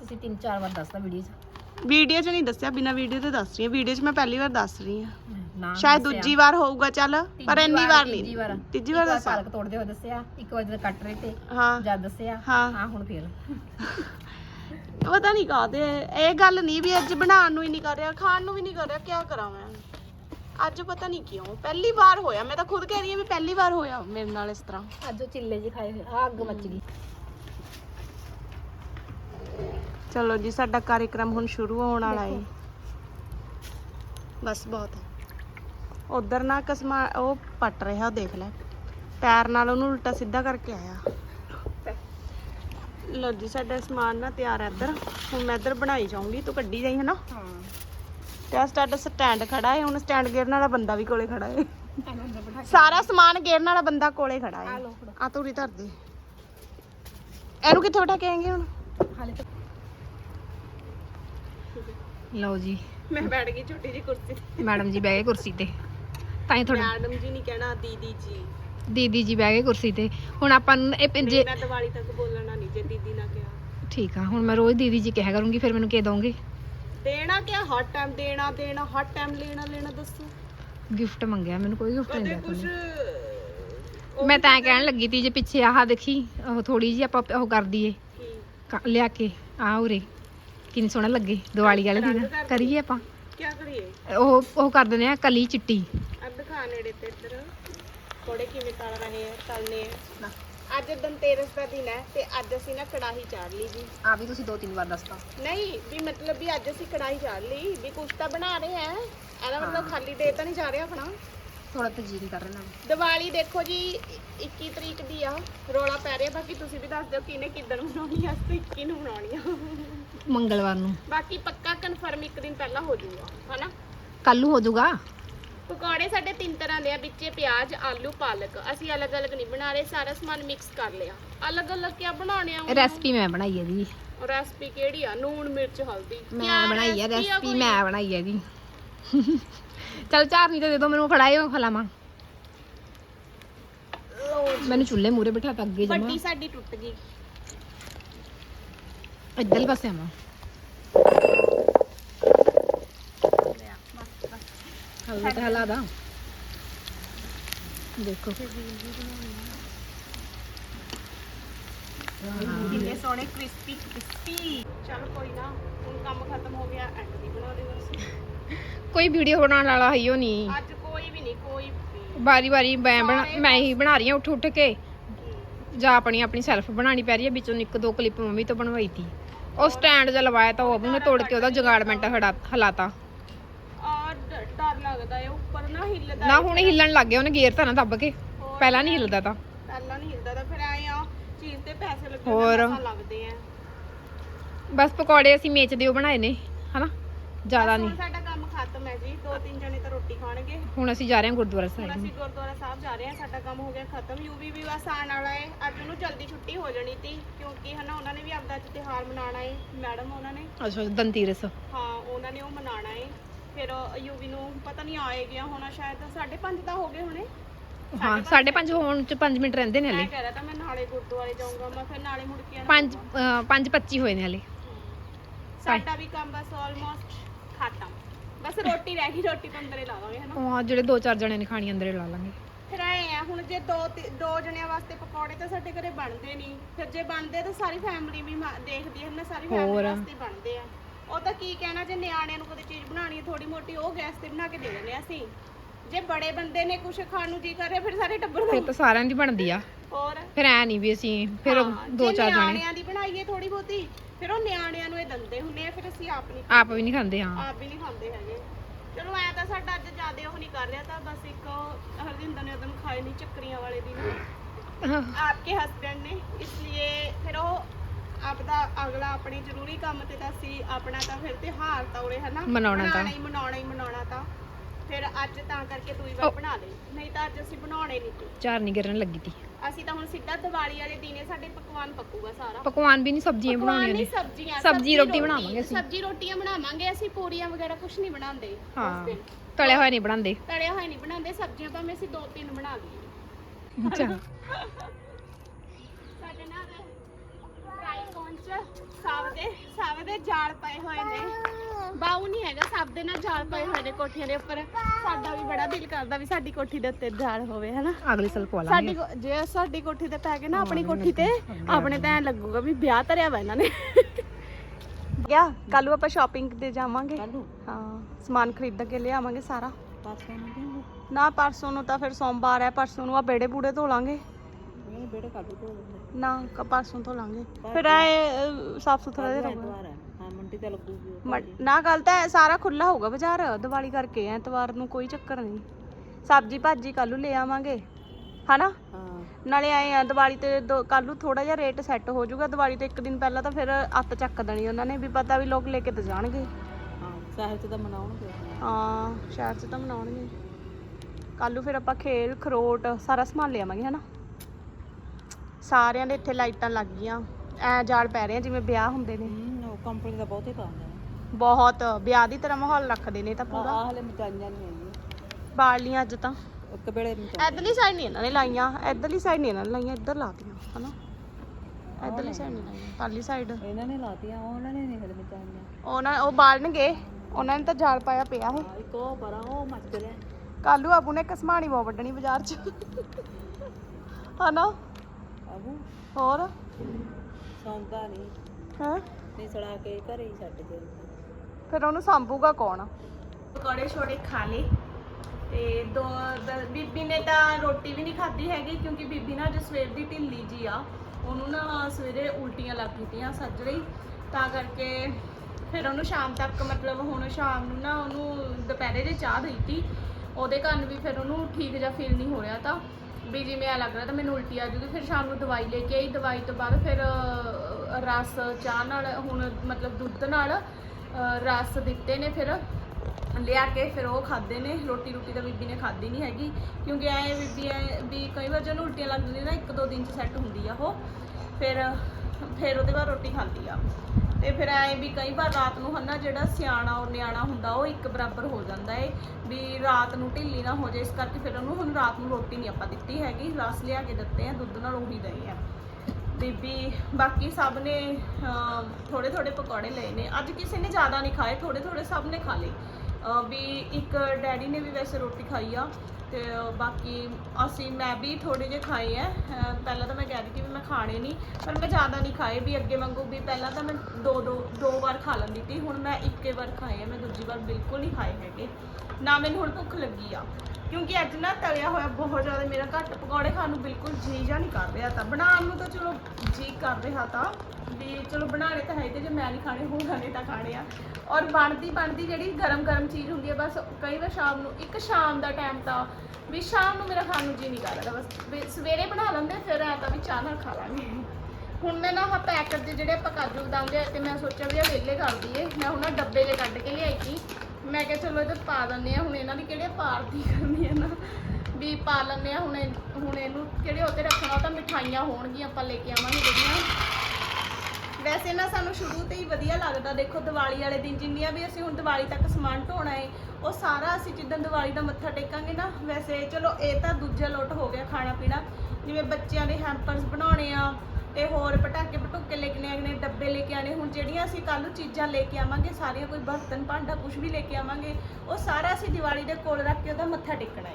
ਤੁਸੀਂ ਤਿੰਨ ਚਾਰ ਵਾਰ ਦੱਸਦਾ ਵੀਡੀਓ 'ਚ। ਵੀਡੀਓ 'ਚ ਨਹੀਂ ਦੱਸਿਆ ਬਿਨਾ ਵੀਡੀਓ ਤੇ ਦੱਸ ਰਹੀ ਹਾਂ। ਵੀਡੀਓ 'ਚ ਮੈਂ ਪਹਿਲੀ ਵਾਰ ਦੱਸ ਰਹੀ ਹਾਂ। ਨਾ ਸ਼ਾਇਦ ਦੱਸਿਆ। ਦੂਜੀ ਵਾਰ ਹੋਊਗਾ ਚੱਲ। ਪਰ ਇੰਨੀ ਵਾਰ ਨਹੀਂ। ਤੀਜੀ ਵਾਰ। ਤੀਜੀ ਇੱਕ ਵਾਰ ਦੱਸਾਂ। ਪਾਲਕ ਤੋੜਦੇ ਹੋਏ ਦੱਸਿਆ ਇੱਕ ਵਾਰ ਜਦੋਂ ਕੱਟ ਰਹੇ ਤੇ ਹਾਂ। ਜਦ ਦੱਸਿਆ ਹਾਂ। ਹਾਂ ਹੁਣ ਫੇਰ। ਪਤਾ ਨਹੀਂ ਕਾਹਦੇ ਇਹ ਗੱਲ ਨਹੀਂ ਵੀ ਅੱਜ ਬਣਾਉਣ ਨੂੰ ਹੀ ਨਹੀਂ ਕਰ ਰਿਹਾ ਖਾਣ ਨੂੰ ਵੀ ਨਹੀਂ ਕਰ ਰਿਹਾ ਕੀ ਕਰਾਂ ਮੈਂ? ਅੱਜ ਪਤਾ ਨਹੀਂ ਕਿਉਂ ਪਹਿਲੀ ਵਾਰ ਹੋਇਆ। ਮੈਂ ਤਾਂ ਖੁਦ ਕਹਿ ਰਹੀ ਹਾਂ ਵੀ ਪਹਿਲੀ ਵਾਰ ਹੋਇਆ ਮੇਰੇ ਨਾਲ ਇਸ ਤਰ੍ਹਾਂ। ਅੱਜ ਉਹ ਚਿੱਲੇ ਜਿਹੇ ਖਾਏ ਹੋਏ ਆ। ਅੱਗ ਮੱਚ ਗਈ। ਚਲੋ ਜੀ ਸਾਡਾ ਕਾਰਜਕ੍ਰਮ ਹੁਣ ਸ਼ੁਰੂ ਹੋਣ ਵਾਲਾ ਹੈ। ਬਸ ਬਹੁਤ। ਹੈ ਉਧਰ ਨਾ ਕਸਮਾ ਉਹ ਪਟ ਰਿਹਾ ਉਹ ਦੇਖ ਲੈ। ਪੈਰ ਨਾਲ ਉਹਨੂੰ ਉਲਟਾ ਸਿੱਧਾ ਕਰਕੇ ਆਇਆ। ਲੋ ਜੀ ਸਾਡਾ ਸਮਾਨ ਨਾ ਤਿਆਰ ਹੈ ਇੱਧਰ। ਹੁਣ ਮੈਂ ਇੱਧਰ ਬਣਾਈ ਜਾਊਂਗੀ। ਤੂੰ ਕੱਢੀ ਜਾਈ ਹਨਾ? ਹਾਂ। ਤੇ ਆ ਸਾਡਾ ਸਟੈਂਡ ਖੜਾ ਹੈ ਹੁਣ ਸਟੈਂਡ ਗੇਰਨ ਵਾਲਾ ਬੰਦਾ ਵੀ ਕੋਲੇ ਖੜਾ ਹੈ ਸਾਰਾ ਸਮਾਨ ਗੇਰਨ ਵਾਲਾ ਬੰਦਾ ਕੋਲੇ ਖੜਾ ਹੈ ਆ ਤੂਰੀ ਧਰ ਦੇ। ਇਹਨੂੰ ਕਿੱਥੇ ਬਿਠਾ ਕੇ ਆਏਂਗੇ ਹੁਣ? ਲਓ ਜੀ। ਮੈਂ ਬੈਠ ਗਈ ਛੋਟੀ ਜੀ ਕੁਰਸੀ ਤੇ। ਮੈਡਮ ਜੀ ਬਹਿ ਗਏ ਕੁਰਸੀ ਤੇ। ਤਾਂ ਹੀ ਥੋੜਾ ਮੈਡਮ ਜੀ ਨਹੀਂ ਕਹਿਣਾ ਦੀਦੀ ਜੀ। ਦੀਦੀ ਜੀ ਬਹਿ ਗਏ ਕੁਰਸੀ ਤੇ। ਹੁਣ ਆਪਾਂ ਨੂੰ ਇਹ ਜੇ ਮੈਂ ਦੀਵਾਲੀ ਤੱਕ ਬੋਲਣਾ ਨਹੀਂ ਜੇ ਦੀਦੀ ਨਾ ਕਿਹਾ। ਠੀਕ ਆ ਹੁਣ ਮੈਂ ਰੋਜ਼ ਦੀਦੀ ਜੀ ਕਿਹਾ ਕਰੂੰਗੀ ਫਿਰ ਮੈਨੂੰ ਕੀ ਦੋਗੇ ਦੇਣਾ ਕਿ ਹਰ ਟਾਈਮ ਦੇਣਾ ਦੇਣਾ ਹਰ ਟਾਈਮ ਲੈਣਾ ਲੈਣਾ ਦੱਸੋ। ਗਿਫਟ ਮੰਗਿਆ ਮੈਨੂੰ ਕੋਈ ਗਿਫਟ ਨਹੀਂ ਦਿੱਤਾ ਮੈਂ ਤਾਂ ਕਹਿਣ ਲੱਗੀ ਤੀ ਜੇ ਪਿੱਛੇ ਆਹ ਦੇਖੀ ਉਹ ਥੋੜੀ ਜੀ ਆਪਾਂ ਉਹ ਕਰ ਦਈਏ। ਲਿਆ ਕੇ ਆਹ ਉਰੇ। ਕਿੰਨੀ ਸੋਹਣਾ ਲੱਗੇ ਦੀਵਾਲੀ ਵਾਲੇ ਦਿਨ। ਕਰੀਏ ਆਪਾਂ। ਉਹ ਉਹ ਕਰ ਦਿੰਦੇ ਆ ਕਲੀ ਚਿੱਟੀ। ਅੱਧ ਖਾ ਨੇੜੇ ਤੇ ਇੱਧਰ। ਥੋੜੇ ਕਿਵੇਂ ਤਲ ਰਹੇ ਆ। ਨਾ। ਅੱਜ ਧਨਤੇਰਸ ਦਾ ਦਿਨ ਹੈ ਤੇ ਅੱਜ ਅਸੀਂ ਨਾ ਕੜਾਹੀ ਚਾੜ ਲਈ ਜੀ। ਆ ਵੀ ਤੁਸੀਂ ਦੋ ਤਿੰਨ ਵਾਰ ਦੱਸਤਾ ਨਹੀਂ ਵੀ ਮਤਲਬ ਵੀ ਅੱਜ ਅਸੀਂ ਕੜਾਹੀ ਚਾੜ ਲਈ ਵੀ ਕੁਛ ਤਾਂ ਬਣਾ ਰਹੇ ਆ ਇਹਦਾ ਮਤਲਬ ਖਾਲੀ ਦੇ ਤਾਂ ਨਹੀਂ ਜਾ ਰਿਹਾ ਆਪਣਾ। ਥੋੜਾ ਤੇ ਜੀ ਨਹੀਂ ਕਰ ਰਿਹਾ ਦੀਵਾਲੀ ਦੇਖੋ ਜੀ 21 ਤਰੀਕ ਦੀ ਆ। ਰੋਲਾ ਪੈ ਰਿਹਾ ਬਾਕੀ ਤੁਸੀਂ ਵੀ ਦੱਸ ਦਿਓ ਕਿਹਨੇ ਕਿੱਦਣ ਮਨਾਉਣੀ ਆ ਅਸੀਂ 21 ਨੂੰ ਮਨਾਉਣੀ ਆ। ਮੰਗਲਵਾਰ ਨੂੰ। ਬਾਕੀ ਪੱਕਾ ਕਨਫਰਮ ਇੱਕ ਦਿਨ ਪਹਿਲਾਂ ਹੋ ਜਾਊਗਾ ਹਨਾ? ਕੱਲ ਨੂੰ ਹੋ ਜਾਊਗਾ? ਪਕੌੜੇ ਸਾਡੇ ਤਿੰਨ ਤਰ੍ਹਾਂ ਦੇ ਆ ਵਿੱਚੇ ਪਿਆਜ਼ ਆਲੂ ਪਾਲਕ। ਅਸੀਂ ਅਲੱਗ-ਅਲੱਗ ਨਹੀਂ ਬਣਾ ਰਹੇ ਸਾਰਾ ਸਮਾਨ ਮਿਕਸ ਕਰ ਲਿਆ। ਅਲੱਗ-ਅਲੱਗ ਕਿਆ ਬਣਾਉਣੇ ਆ ਰੈਸਪੀ ਮੈਂ ਬਣਾਈ ਹੈ ਜੀ। ਰੈਸਪੀ ਕਿਹੜੀ ਆ? ਨੂਣ ਮਿਰਚ ਹਲਦੀ। ਮੈਂ ਬਣਾਈ ਹੈ ਰੈਸਪੀ? ਮੈਂ ਬਣਾਈ ਹੈ ਜੀ। ਚਲ ਚਾਰਨੀ ਤੇ ਦੇ ਦੋ ਮੈਨੂੰ ਫੜਾਇਓ ਖਲਾਵਾਂ ਮੈਨੂੰ ਚੁੱਲ੍ਹੇ ਮੂਰੇ ਬਿਠਾ ਤਾ ਅੱਗੇ ਜਮਾ। ਵੱਡੀ ਸਾਡੀ ਟੁੱਟ ਗਈ। ਇੱਧਰਲੇ ਪਾਸੇ ਆਵਾਂ ਹਲਵਾ ਤਾਂ ਹਲਾ ਦਾ। ਦੇਖੋ। ਕਿੰਨੇ ਸੋਹਣੇ ਕ੍ਰਿਸਪੀ ਕ੍ਰਿਸਪੀ ਚਲ ਕੋਈ ਨਾ ਹੁਣ ਕੰਮ ਖਤਮ ਹੋ ਗਿਆ ਐਂਡ ਦੀ ਬਣਾ ਦੇ ਬਸ। ਕੋਈ ਵੀਡੀਓ ਬਣਾਉਣ ਵਾਲਾ ਹੈ ਨਹੀਂ। ਅੱਜ ਕੋਈ ਵੀ ਨਹੀਂ ਕੋਈ ਵੀ। ਬਾਰੀ ਬਾਰੀ ਮੈਂ ਬਣਾ ਮੈਂ ਹੀ ਬਣਾ ਰਹੀ ਹਾਂ ਉੱਠ ਉੱਠ ਕੇ। ਜਾਂ ਆਪਣੀ ਆਪਣੀ ਸੈਲਫ ਬਣਾਣੀ ਪੈ ਰਹੀ ਹੈ ਵਿੱਚੋਂ ਇੱਕ ਦੋ ਕਲਿੱਪ ਮੰਮੀ ਤੋਂ ਬਣਵਾਈ ਤੀ। ਉਹ ਸਟੈਂਡ ਜਿਹਾ ਲਵਾਇਆ ਤਾਂ ਉਹ ਅਬੂ ਨੇ ਤੋੜ ਕੇ ਉਹਦਾ ਜਗਾੜਮੈਂਟ ਹੜਾ ਹਲਾਤਾ ਆ ਡ- ਡਰ ਲੱਗਦਾ ਹੈ ਉੱਪਰ ਨਾ ਹਿੱਲਦਾ ਨਾ ਹੁਣ ਹਿੱਲਣ ਲੱਗ ਗਿਆ ਉਹਨੇ ਗੇਰ ਤਾਂ ਨਾ ਦੱਬ ਕੇ। ਪਹਿਲਾਂ ਨਹੀਂ ਹਿੱਲਦਾ ਤਾਂ। ਪਹਿਲਾਂ ਨਹੀਂ ਹਿੱਲਦਾ ਤਾਂ ਫਿਰ ਆਏ ਆ ਚੀਜ਼ ਤੇ ਪੈਸੇ ਲੱਗਦੇ ਹੋਰ। ਪੈਸਾ ਲੱਗਦੇ ਆ। ਬਸ ਪਕੌੜੇ ਅਸੀਂ ਮੇਚ ਦਿਓ ਬਣਾਏ ਨੇ ਹਨਾ? ਜ਼ਿਆਦਾ ਹੁਣ ਨਹੀਂ। ਸਾਡਾ ਕੰਮ ਖਤਮ ਹੈ ਜੀ ਦੋ ਤਿੰਨ ਜਣੇ ਤਾਂ ਰੋਟੀ ਖਾਣਗੇ। ਹੁਣ ਅਸੀਂ ਜਾ ਰਹੇ ਹਾਂ ਗੁਰਦੁਆਰਾ ਹੁਣ ਸਾਹਿਬ। ਅਸੀਂ ਗੁਰਦੁਆਰਾ ਸਾਹਿਬ ਜਾ ਰਹੇ ਹਾਂ ਸਾਡਾ ਕੰਮ ਹੋ ਗਿਆ ਖਤਮ। ਯੂਵੀ ਵੀ ਬਸ ਆਉਣ ਵਾਲਾ ਹੈ ਅੱਜ ਉਹਨੂੰ ਜਲਦੀ ਛੁੱਟੀ ਹੋ ਜਾਣੀ ਸੀ ਕਿਉਂਕਿ ਹਨਾ ਉਹਨਾਂ ਨੇ ਵੀ ਆਪਦਾ ਅੱਜ ਤਿਉਹਾਰ ਮਨਾਉਣਾ ਹੈ ਮੈਡਮ ਉਹਨਾਂ ਨੇ। ਅੱਛਾ ਦੰਤੀਰਸ ਹਾਂ ਉਹਨਾਂ ਨੇ ਉਹ ਮਨਾਉਣਾ ਹੈ। ਫਿਰ ਯੂਵੀ ਨੂੰ ਪਤਾ ਨਹੀਂ ਆਏ ਗਿਆ ਹੋਣਾ ਸ਼ਾਇਦ 5:30 ਤਾਂ ਹੋ ਗਏ ਹੋਣੇ। ਹਾਂ 5:30 ਹੋਣ ਚ 5 ਮਿੰਟ ਰਹਿੰਦੇ ਨੇ ਮੈਂ ਹਲੇ ਕਹਿ ਰਿਹਾ ਤਾਂ ਮੈਂ ਨਾਲੇ ਗੁਰਦੁਆਰੇ ਜਾਊਂਗਾ ਮੈਂ ਫਿਰ ਨਾਲੇ ਮੁੜ ਕੇ ਆਣਾ 5 5:25 ਹੋਏ ਨੇ ਹਲੇ। ਸਾਡਾ ਵੀ ਕੰਮ ਬਸ ਆਲਮੋਸਟ ਖਤਮ। ਬਸ ਰੋਟੀ ਰਹਿ ਗਈ ਰੋਟੀ ਤਾਂ ਅੰਦਰੇ ਲਾਵਾਂਗੇ ਹਨਾ ਉਹ ਜਿਹੜੇ ਦੋ ਚਾਰ ਜਣੇ ਨੇ ਖਾਣੀ ਅੰਦਰੇ ਲਾ ਲਾਂਗੇ। ਫਿਰ ਆਏ ਆ ਹੁਣ ਜੇ ਦੋ ਤੀ- ਦੋ ਜਣਿਆਂ ਵਾਸਤੇ ਪਕੌੜੇ ਤਾਂ ਸਾਡੇ ਘਰੇ ਬਣਦੇ ਨਹੀਂ। ਫਿਰ ਜੇ ਬਣਦੇ ਤਾਂ ਸਾਰੀ ਫੈਮਿਲੀ ਵੀ ਮਾ- ਦੇਖਦੀ ਹੈ ਨਾ ਸਾਰੀ ਹੋਰ। ਫੈਮਿਲੀ ਵਾਸਤੇ ਬਣਦੇ ਆ। ਉਹ ਤਾਂ ਕੀ ਕਹਿਣਾ ਜੇ ਨਿਆਣਿਆਂ ਨੂੰ ਕਦੇ ਚੀਜ਼ ਬਣਾਉਣੀ ਹੈ ਥੋੜੀ ਮੋਟੀ ਉਹ ਗੈਸ ਤੇ ਬਣਾ ਕੇ ਦੇ ਦਿੰਦੇ ਆ ਅਸੀਂ। ਜੇ ਬੜੇ ਬੰਦੇ ਨੇ ਕੁਝ ਖਾਣ ਨੂੰ ਜੀ ਕਰ ਰਿਹਾ ਫਿਰ ਸਾਰੇ ਟੱਬਰ ਫਿਰ ਦਾ ਤਾਂ ਸਾਰਿਆਂ ਦੀ ਬਣਦੀ ਆ। ਹੋਰ? ਫਿਰ ਐ ਨਹੀਂ ਵੀ ਅਸੀਂ ਫਿਰ ਹਾਂ, ਦੋ ਚਾਰ ਜਣੇ। ਨਿਆਣਿਆਂ ਦੀ ਬਣਾਈਏ ਥੋੜੀ ਬਹੁਤੀ ਫਿਰ ਉਹ ਨਿਆਣਿਆਂ ਨੂੰ ਇਹ ਦੰਦੇ ਹੁੰਦੇ ਆ ਫਿਰ ਅਸੀਂ ਆਪ ਨਹੀਂ ਆਪ ਵੀ ਨਹੀਂ ਖਾਂਦੇ ਹਾਂ। ਆਪ ਵੀ ਨਹੀਂ ਖਾਂਦੇ ਹੈਗੇ। ਚਲੋ ਐ ਤਾਂ ਸਾਡਾ ਅੱਜ ਜ਼ਿਆਦਾ ਉਹ ਨਹੀਂ ਕਰ ਰਿਹਾ ਤਾਂ ਬਸ ਇੱਕ ਉਹ ਹਰਜਿੰਦਰ ਨੇ ਉਦੋਂ ਖਾਏ ਨਹੀਂ ਚੱਕਰੀਆਂ ਵਾਲੇ ਦਿਨ। ਆਪਕੇ ਹਸਬੰਡ ਨੇ ਇਸ ਲਈ ਫਿਰ ਉਹ ਆਪਦਾ ਅਗਲਾ ਆਪਣੀ ਜ਼ਰੂਰੀ ਕੰਮ ਤੇ ਤਾਂ ਸੀ ਆਪਣਾ ਤਾਂ ਫਿਰ ਤਿਉਹਾਰ ਤਾਂ ਉਰੇ ਹਨਾ। ਮਨਾਉਣਾ ਤਾਂ। ਹੀ ਮਨਾਉਣਾ ਹੀ ਮਨਾਉਣਾ ਤਾਂ। ਫਿਰ ਅੱਜ ਤਾਂ ਕਰਕੇ ਤੂੰ ਹੀ ਵਾਰ ਬਣਾ ਲਈ। ਨਹੀਂ ਤਾਂ ਅੱਜ ਅਸੀਂ ਬਣਾਉਣੇ ਨਹੀਂ ਸੀ। ਚਾਰ ਨਹੀਂ ਗਿਰਨ ਲੱਗੀ ਤੀ। ਅਸੀਂ ਤਾਂ ਹੁਣ ਸਿੱਧਾ ਦੀਵਾਲੀ ਵਾਲੇ ਦਿਨੇ ਸਾਡੇ ਪਕਵਾਨ ਪੱਕੂਗਾ ਸਾਰਾ। ਪਕਵਾਨ ਵੀ ਨਹੀਂ ਸਬਜ਼ੀਆਂ ਪਕਵਾਨ ਬਣਾਉਣੀਆਂ ਨਹੀਂ ਨੇ ਸਬਜ਼ੀਆਂ ਸਬਜ਼ੀ ਰੋਟੀ ਬਣਾਵਾਂਗੇ ਅਸੀਂ। ਸਬਜ਼ੀ ਰੋਟੀਆਂ ਬਣਾਵਾਂਗੇ ਅਸੀਂ ਪੂਰੀਆਂ ਵਗੈਰਾ ਕੁਝ ਨਹੀਂ ਬਣਾਉਂਦੇ ਉਸ ਹਾਂ। ਦਿਨ। ਤਲਿਆ ਹੋਇਆ ਨਹੀਂ ਬਣਾਉਂਦੇ। ਤਲਿਆ ਹੋਇਆ ਨਹੀਂ ਬਣਾਉਂਦੇ ਸਬਜ਼ੀਆਂ ਭਾਵੇਂ ਅਸੀਂ ਦੋ ਤਿੰਨ ਬਣਾ ਲਈਏ। ਅੱਛਾ ਸਾਡੇ ਨਾਲ ਫਰਾਈ ਕੌਨ ਚ ਸਭ ਦੇ ਸਭ ਦੇ ਜਾਲ ਪਏ ਹੋਏ ਨੇ। ਬਾਉ ਨਹੀਂ ਹੈਗਾ ਸਭ ਦੇ ਨਾਲ ਜਾਲ ਪਏ ਹੋਏ ਨੇ ਕੋਠੀਆਂ ਦੇ ਉੱਪਰ। ਸਾਡਾ ਵੀ ਬੜਾ ਦਿਲ ਕਰਦਾ ਵੀ ਸਾਡੀ ਕੋਠੀ ਦੇ ਉੱਤੇ ਜਾਲ ਹੋਵੇ ਹਨਾ? ਅਗਲੇ ਸਾਲ ਪਵਾ ਸਾਡੀ ਲਾਂਗੇ ਕੋ- ਜੇ ਸਾਡੀ ਕੋਠੀ ਤੇ ਪੈ ਗਏ ਨਾ ਆਪਣੀ ਕੋਠੀ ਤੇ ਆਪਣੇ ਤਾਂ ਐਂ ਲੱਗੂਗਾ ਵੀ ਵਿਆਹ ਧਰਿਆ ਵਾ ਇਹਨਾਂ ਨੇ। ਗਿਆ ਕੱਲ ਨੂੰ ਆਪਾਂ ਸ਼ਾਪਿੰਗ ਤੇ ਜਾਵਾਂਗੇ। ਹਾਂ ਸਮਾਨ ਖਰੀਦ ਕੇ ਲਿਆਵਾਂਗੇ ਸਾਰਾ। ਨਾ ਪਰਸੋਂ ਨੂੰ ਤਾਂ ਫਿਰ ਸੋਮਵਾਰ ਹੈ ਪਰਸੋਂ ਨੂੰ ਆ ਬੇੜੇ ਬੂੜੇ ਧੋ ਲਾਂਗੇ। ਨਹੀਂ ਬੇੜੇ ਕਾਬੂ ਤੋਂ ਨਾ ਲਾਂਗੇ ਫਿਰ ਐ ਸਾਫ਼ ਸੁਥਰਾ ਜਿਹਾ ਰਹੂਗਾ। ਹੈ। ਹਾਂ ਮੰਡੀ ਤੇ ਲੱਗੂਗੀ ਉਹ ਨਾ ਗੱਲ ਤਾਂ ਸਾਰਾ ਖੁੱਲਾ ਹੋਊਗਾ ਬਾਜ਼ਾਰ ਦੀਵਾਲੀ ਕਰਕੇ ਐਤਵਾਰ ਨੂੰ ਕੋਈ ਚੱਕਰ ਨਹੀਂ। ਸਬਜੀ ਭਾਜੀ ਕੱਲੂ ਲੈ ਆਵਾਂਗੇ ਹਨਾ? ਹਾਂ। ਨਾਲੇ ਆਏ ਆ ਦੀਵਾਲੀ ਤੇ ਕੱਲੂ ਥੋੜਾ ਜਿਹਾ ਰੇਟ ਸੈੱਟ ਹੋ ਜਾਊਗਾ ਦੀਵਾਲੀ ਤੋਂ ਇੱਕ ਦਿਨ ਪਹਿਲਾਂ ਤਾਂ ਫਿਰ ਅੱਤ ਚੱਕ ਦੇਣੀ ਉਹਨਾਂ ਨੇ ਵੀ ਪਤਾ ਵੀ ਲੋਕ ਲੈ ਕੇ ਤੇ ਜਾਣਗੇ। ਹਾਂ ਸ਼ਹਿਰ ਚ ਤਾਂ ਮਨਾਉਣਗੇ। ਹਾਂ ਸ਼ਹਿਰ 'ਚ ਤਾਂ ਮਨਾਉਣਗੇ। ਕੱਲੂ ਫਿਰ ਆਪਾਂ ਖੇਲ ਖਰੋਟ ਸਾਰਾ ਸਮਾਨ ਲੈ ਆਵਾਂਗੇ ਹਨਾ? ਸਾਰਿਆਂ ਦੇ ਇੱਥੇ ਲਾਈਟਾਂ ਲੱਗ ਗਈਆਂ। ਐ ਜਾਲ ਪੈ ਰਹੇ ਆ ਜਿਵੇਂ ਵਿਆਹ ਹੁੰਦੇ ਨੇ। ਉਹ ਕੰਪਨੀ ਦਾ ਬਹੁਤ ਹੈ ਬਹੁਤ ਵਿਆਹ ਦੀ ਤਰ੍ਹਾਂ ਮਾਹੌਲ ਰੱਖਦੇ ਨੇ ਤਾਂ ਪੂਰਾ। ਆਹ ਹਲੇ ਮਚਾਈਆਂ ਨਹੀਂ ਆਈਆਂ ਬਾਲੀਆਂ ਅੱਜ ਤਾਂ। ਇੱਕ ਵੇਲੇ ਮਚਾਈਆਂ। ਇਧਰਲੀ ਸਾਈਡ ਨਹੀਂ ਇਹਨਾਂ ਨੇ ਲਾਈਆਂ ਇਧਰਲੀ ਸਾਈਡ ਨਹੀਂ ਇਹਨਾਂ ਨੇ ਲਾਈਆਂ ਇੱਧਰ ਲਾਤੀਆਂ ਹਨਾ? ਇਧਰਲੀ ਸਾਈਡ ਨਹੀਂ ਲਾਈਆਂ ਪਰਲੀ ਸਾਈਡ ਇਹਨਾਂ ਨੇ ਲਾਤੀਆਂ ਉਹਨਾਂ ਨੇ ਨਹੀਂ ਹਲੇ ਮਚਾਈਆਂ। ਉਹਨਾਂ ਉਹ ਬਾਲਣਗੇ ਉਹਨਾਂ ਨੇ ਤਾਂ ਜਾਲ ਪਾਇਆ ਪਿਆ ਹੈ ਆਹ ਇੱਕ ਉਹ ਪਰਾਂ ਉਹ ਮੱਚ ਰਿਹਾ। ਕੱਲੂ ਆਬੂ ਨੇ ਕਸਮਾਣੀ ਬਹੁਤ ਵੱਢਣੀ ਬਾਜ਼ਾਰ 'ਚ। ਹਨਾ? ਆਬੂ ਹੋਰ? ਸੌਂਦਾ ਨਹੀਂ। ਹੈ? ਨਹੀਂ ਸੜਾ ਕੇ ਘਰੇ ਹੀ ਛੱਡ ਕੇ ਫਿਰ ਉਹਨੂੰ ਸੰਭੂਗਾ ਕੌਣ? ਪਕੌੜੇ ਛੋੜੇ ਖਾ ਲਏ ਤੇ ਦੋ ਦ- ਬੀਬੀ ਨੇ ਤਾਂ ਰੋਟੀ ਵੀ ਨਹੀਂ ਖਾਧੀ ਹੈਗੀ ਕਿਉਂਕਿ ਬੀਬੀ ਨਾ ਅੱਜ ਸਵੇਰ ਦੀ ਢਿੱਲੀ ਜੀ ਆ। ਉਹਨੂੰ ਨਾ ਸਵੇਰੇ ਉਲਟੀਆਂ ਲੱਗ ਗਈਆਂ ਸੱਜਰੇ ਤਾਂ ਕਰਕੇ ਫਿਰ ਉਹਨੂੰ ਸ਼ਾਮ ਤੱਕ ਮਤਲਬ ਹੁਣ ਸ਼ਾਮ ਨੂੰ ਨਾ ਉਹਨੂੰ ਦੁਪਹਿਰੇ ਜੇ ਚਾਹ ਦਿੱਤੀ ਉਹਦੇ ਕਾਰਨ ਵੀ ਫਿਰ ਉਹਨੂੰ ਠੀਕ ਜਿਹਾ ਫੀਲ ਨਹੀਂ ਹੋ ਰਿਹਾ ਤਾਂ। ਵੀ ਜਿਵੇਂ ਆ ਲੱਗ ਰਿਹਾ ਤਾਂ ਮੈਨੂੰ ਉਲਟੀ ਆ ਜੂਗੀ ਫਿਰ ਸ਼ਾਮ ਨੂੰ ਦਵਾਈ ਲੈ ਕੇ ਆਈ ਦਵਾਈ ਤੋਂ ਬਾਅਦ ਫਿਰ ਅਹ, ਰਸ ਚਾਹ ਨਾਲ ਹੁਣ ਮਤਲਬ ਦੁੱਧ ਨਾਲ ਅਹ, ਰਸ ਦਿੱਤੇ ਨੇ ਫਿਰ ਲਿਆ ਕੇ ਫਿਰ ਉਹ ਖਾਦੇ ਨੇ ਰੋਟੀ ਰੋਟੀ ਤਾਂ ਬੀਬੀ ਨੇ ਖਾਦੀ ਨਹੀਂ ਹੈਗੀ ਕਿਉਂਕਿ ਐ ਬੀਬੀ ਐ ਵੀ ਕਈ ਵਾਰ ਜਦੋਂ ਉਲਟੀਆਂ ਲੱਗ ਜਾਂਦੀਆਂ ਨਾ ਇੱਕ ਦੋ ਦਿਨ ਚ ਸੈੱਟ ਹੁੰਦੀ ਆ ਉਹ ਫਿਰ ਫਿਰ ਉਹਦੇ ਬਾਅਦ ਰੋਟੀ ਖਾਂਦੀ ਆ। ਤੇ ਫਿਰ ਐ ਵੀ ਕਈ ਵਾਰ ਰਾਤ ਨੂੰ ਹਨਾ ਜਿਹੜਾ ਸਿਆਣਾ ਔਰ ਨਿਆਣਾ ਹੁੰਦਾ ਉਹ ਇੱਕ ਬਰਾਬਰ ਹੋ ਜਾਂਦਾ ਏ, ਵੀ ਰਾਤ ਨੂੰ ਢਿੱਲੀ ਨਾ ਹੋ ਜਾਏ, ਇਸ ਕਰਕੇ ਫਿਰ ਉਹਨੂੰ ਹੁਣ ਰਾਤ ਨੂੰ ਰੋਟੀ ਨਹੀਂ ਆਪਾਂ ਦਿੱਤੀ ਹੈਗੀ, ਰਸ ਲਿਆ ਕੇ ਦਿੱਤੇ ਆ, ਦੁੱਧ ਨਾਲ ਉਹੀ ਦਈ ਆ। ਬੀਬੀ, ਬਾਕੀ ਸਭ ਨੇ ਥੋੜੇ ਥੋੜੇ ਪਕੌੜੇ ਲਏ ਨੇ। ਅੱਜ ਕਿਸੇ ਨੇ ਜ਼ਿਆਦਾ ਨਹੀਂ ਖਾਏ ਥੋੜੇ ਥੋੜੇ ਸਭ ਨੇ ਖਾ ਲਏ। ਵੀ ਇੱਕ ਡੈਡੀ ਨੇ ਵੀ ਵੈਸੇ ਰੋਟੀ ਖਾਈ ਆ, ਤੇ ਬਾਕੀ ਅਸੀਂ ਮੈਂ ਵੀ ਥੋੜੇ ਜਿਹੇ ਖਾਏ ਆ। ਪਹਿਲਾਂ ਤਾਂ ਮੈਂ ਕਹਿ ਰਹੀ ਮੈਂ ਖਾਣੇ ਨਹੀਂ, ਪਰ ਮੈਂ ਜ਼ਿਆਦਾ ਨਹੀਂ ਖਾਏ ਵੀ ਅੱਗੇ ਵਾਂਗੂ ਵੀ ਪਹਿਲਾਂ ਤਾਂ ਮੈਂ ਦੋ ਦੋ ਦੋ ਵਾਰ ਖਾ ਲੈਂਦੀ ਸੀ, ਹੁਣ ਮੈਂ ਇੱਕੇ ਵਾਰ ਖਾਏ ਆ, ਮੈਂ ਦੂਜੀ ਵਾਰ ਬਿਲਕੁਲ ਨਹੀਂ ਖਾਏ ਹੈਗੇ। ਨਾ ਮੈਨੂੰ ਹੁਣ ਭੁੱਖ ਲੱਗੀ ਆ, ਕਿਉਂਕਿ ਅੱਜ ਨਾ ਤਲਿਆ ਹੋਇਆ ਬਹੁਤ ਜ਼ਿਆਦਾ, ਮੇਰਾ ਘੱਟ ਪਕੌੜੇ ਖਾਣ ਨੂੰ ਬਿਲਕੁਲ ਜੀ ਜਾਂ ਨਹੀਂ ਕਰ ਰਿਹਾ ਤਾਂ ਬਣਾਉਣ ਨੂੰ ਤਾਂ ਚਲੋ ਜੀ ਕਰ ਰਿਹਾ ਤਾਂ। ਵੀ ਚਲੋ ਬਣਾਣੇ ਤਾਂ ਹੈ ਤੇ ਜੇ ਮੈਂ ਨਹੀਂ ਖਾਣੇ, ਹੋਣਾ ਨੇ ਤਾਂ ਖਾਣੇ ਆ। ਔਰ ਬਣਦੀ ਬਣਦੀ ਜਿਹੜੀ ਗਰਮ ਗਰਮ ਚੀਜ਼ ਹੁੰਦੀ ਹੈ, ਬਸ ਕਈ ਵਾਰ ਸ਼ਾਮ ਨੂੰ, ਇੱਕ ਸ਼ਾਮ ਦਾ ਟਾਈਮ ਤਾਂ ਵੀ ਸ਼ਾਮ ਨੂੰ ਮੇਰਾ ਖਾਣ ਨੂੰ ਜੀ ਨਹੀਂ ਕਰਦਾ। ਬਸ ਵੀ ਸਵੇਰੇ ਬਣਾ ਲੈਂਦੇ, ਫਿਰ ਐ ਤਾਂ ਵੀ ਚਾਹ ਨਾਲ ਖਾ ਲਾਂਗੇ। ਹੁਣ ਮੈਂ ਨਾ ਆਹ ਪੈਕਟ ਦੇ ਜਿਹੜੇ ਆਪਾਂ ਕਾਜੂ ਬਦਾਮ ਦੇ ਤੇ ਮੈਂ ਸੋਚਿਆ ਵੀ ਇਹ ਵੇਲੇ ਕਰ ਦਈਏ। ਮੈਂ ਹੁਣ ਆਹ ਡੱਬੇ ਦੇ ਕੱਢ ਕੇ ਲਿਆਈ ਸੀ। ਮੈਂ ਕਿਹਾ ਚਲੋ ਇਹਦੇ ਪਾ ਦਿੰਦੇ ਆ ਹੁਣ ਇਹਨਾਂ ਦੀ ਕਿਹੜੇ ਪਾਰਟੀ ਕਰਨੀ ਹੈ ਨਾ? ਵੀ ਪਾ ਲੈਂਦੇ ਆ ਹੁਣ ਹੁਣ ਇਹਨੂੰ ਕਿਹੜੇ ਉੱਤੇ ਰੱਖਣਾ, ਉਹ ਤਾਂ ਮਿਠਾਈਆਂ ਹੋਣਗੀਆਂ, ਆਪਾਂ ਲੈ ਕੇ ਆਵਾਂਗੇ ਜਿਹੜੀਆਂ। ਵੈਸੇ ਨਾ ਸਾਨੂੰ ਸ਼ੁਰੂ ਤੋਂ ਹੀ ਵਧੀਆ ਲੱਗਦਾ। ਦੇਖੋ, ਦੀਵਾਲੀ ਵਾਲੇ ਦਿਨ ਜਿੰਨੀਆਂ ਵੀ ਅਸੀਂ ਹੁਣ ਦੀਵਾਲੀ ਤੱਕ ਸਮਾਨ ਢੋਣਾ ਹੈ ਉਹ ਸਾਰਾ ਅਸੀਂ ਜਿੱਦਾਂ ਦੀਵਾਲੀ ਦਾ ਮੱਥਾ ਟੇਕਾਂਗੇ ਨਾ, ਵੈਸੇ ਚਲੋ ਇਹ ਤਾਂ ਦੂਜਾ ਲੋਟ ਹੋ ਗਿਆ ਖਾਣਾ ਪੀਣਾ ਜਿਵੇਂ ਬੱਚਿਆਂ ਦੇ ਹੈਂਪਰਸ ਬਣਾਉਣੇ ਆ ਤੇ ਹੋਰ ਪਟਾਕੇ ਪਟੂਕੇ ਲੈ ਕੇ ਆਣੇ ਡੱਬੇ ਲੈ ਕੇ ਆਣੇ ਹੁਣ ਜਿਹੜੀਆਂ ਅਸੀਂ ਕੱਲ੍ਹ ਨੂੰ ਚੀਜ਼ਾਂ ਲੈ ਕੇ ਆਵਾਂਗੇ, ਸਾਰੀਆਂ ਕੋਈ ਬਰਤਨ, ਭਾਂਡਾ ਕੁਝ ਵੀ ਲੈ ਕੇ ਆਵਾਂਗੇ, ਉਹ ਸਾਰਾ ਅਸੀਂ ਦੀਵਾਲੀ ਦੇ ਕੋਲ ਰੱਖ ਕੇ ਉਹਦਾ ਮੱਥਾ ਟੇਕਣਾ ਹੈ।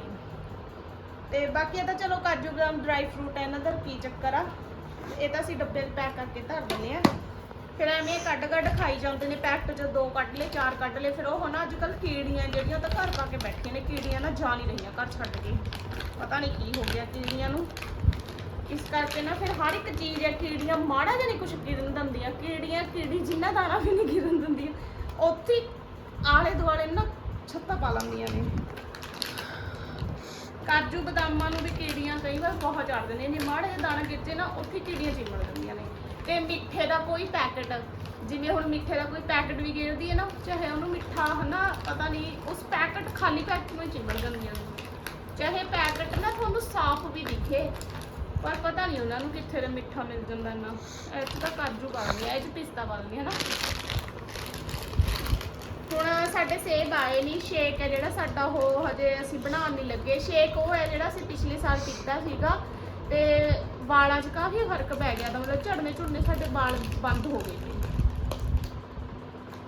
ਤੇ ਬਾਕੀ ਇਹ ਤਾਂ ਚਲੋ ਕਾਜੂ ਗ੍ਰਾਮ ਡਰਾਈ ਫਰੂਟ ਹੈ, ਇਹਨਾਂ ਦਾ ਕੀ ਚੱਕਰ ਆ? ਇਹ ਤਾਂ ਅਸੀਂ ਡੱਬੇ 'ਚ ਪੈਕ ਕਰਕੇ ਧਰ ਦਿੰਦੇ ਆ। ਫਿਰ ਐਵੇਂ ਕੱਢ ਕੱਢ ਖਾਈ ਜਾਂਦੇ ਨੇ, ਪੈਕਟ 'ਚ ਦੋ ਕੱਢ ਲਏ, ਚਾਰ ਕੱਢ ਲਏ, ਫਿਰ ਉਹ ਨਾ ਅੱਜ ਕੱਲ ਕੀੜੀਆਂ ਜਿਹੜੀਆਂ ਤਾਂ ਘਰ ਪਾ ਕੇ ਬੈਠੀਆਂ ਨੇ, ਕੀੜੀਆਂ ਨਾ ਜਾ ਨਹੀਂ ਰਹੀਆਂ ਘਰ ਛੱਡ ਕੇ। ਪਤਾ ਨਹੀਂ ਕੀ ਹੋ ਗਿਆ ਕੀੜੀਆਂ ਨੂੰ। ਇਸ ਕਰਕੇ ਨਾ ਫਿਰ ਹਰ ਇੱਕ ਚੀਜ਼ ਹੈ, ਕੀੜੀਆਂ ਮਾੜਾ ਜਿਹਾ ਨਹੀਂ ਕੁਝ ਗਿਰਨ ਦਿੰਦੀਆਂ, ਕੀੜੀਆਂ ਕੀੜੀ ਜਿੰਨਾ ਦਾਣਾ ਵੀ ਨਹੀਂ ਗਿਰਨ ਦਿੰਦੀਆਂ। ਉੱਥੇ ਆਲੇ ਦੁਆਲੇ ਨਾ ਛੱਤਾਂ ਪਾ ਲੈਂਦੀਆਂ ਨੇ। ਕਾਜੂ ਬਦਾਮਾਂ ਨੂੰ ਵੀ ਕੀੜੀਆਂ ਕਈ ਵਾਰ ਬਹੁਤ ਚੜਦੇ ਨੇ, ਜੇ ਮਾੜੇ ਜਿਹੇ ਦਾਣਾ ਗਿਰਜੇ ਨਾ, ਉੱਥੇ ਕੀੜੀਆਂ ਚਿੰਬੜ ਜਾਂਦੀਆਂ ਨੇ। ਤੇ ਮਿੱਠੇ ਦਾ ਕੋਈ ਪੈਕਟ, ਜਿਵੇਂ ਹੁਣ ਮਿੱਠੇ ਦਾ ਕੋਈ ਪੈਕਟ ਵੀ ਗਿਰਦੀ ਹੈ ਨਾ, ਚਾਹੇ ਉਹਨੂੰ ਮਿੱਠਾ ਹਨਾ, ਪਤਾ ਨਹੀਂ, ਉਸ ਪੈਕਟ ਖਾਲੀ ਪੈਕਟ ਨੂੰ ਚਿੰਬੜ ਜਾਂਦੀਆਂ ਨੇ। ਚਾਹੇ ਪੈਕਟ ਨਾ ਤੁਹਾਨੂੰ ਸਾਫ਼ ਵੀ ਦਿਖੇ, ਪਰ ਪਤਾ ਨਹੀਂ ਉਹਨਾਂ ਨੂੰ ਕਿੱਥੇ ਦਾ ਮਿੱਠਾ ਮਿਲ ਜਾਂਦਾ ਨਾ ਇਹ 'ਚ ਤਾਂ ਕਾਜੂ ਪਾ ਆ ਇਹ 'ਚ ਪਿਸਤਾ ਪਾ ਦਿੰਦੇ ਆ ਨਾ। ਹੁਣ ਸਾਡੇ ਸੇਬ ਆਏ ਨਹੀਂ ਸ਼ੇਕ ਹੈ ਜਿਹੜਾ ਸਾਡਾ ਉਹ ਹਜੇ ਅਸੀਂ ਬਣਾਉਣ ਨਹੀਂ ਲੱਗੇ। ਸ਼ੇਕ ਉਹ ਹੈ ਜਿਹੜਾ ਅਸੀਂ ਪਿਛਲੇ ਸਾਲ ਪੀਤਾ ਸੀਗਾ ਤੇ ਵਾਲਾਂ 'ਚ ਕਾਫੀ ਫ਼ਰਕ ਪੈ ਗਿਆ ਤਾਂ ਮਤਲਬ ਝੜਨੇ ਝੁੜਨੇ ਸਾਡੇ ਵਾਲ ਬੰਦ ਹੋ ਗਏ। ਨੇ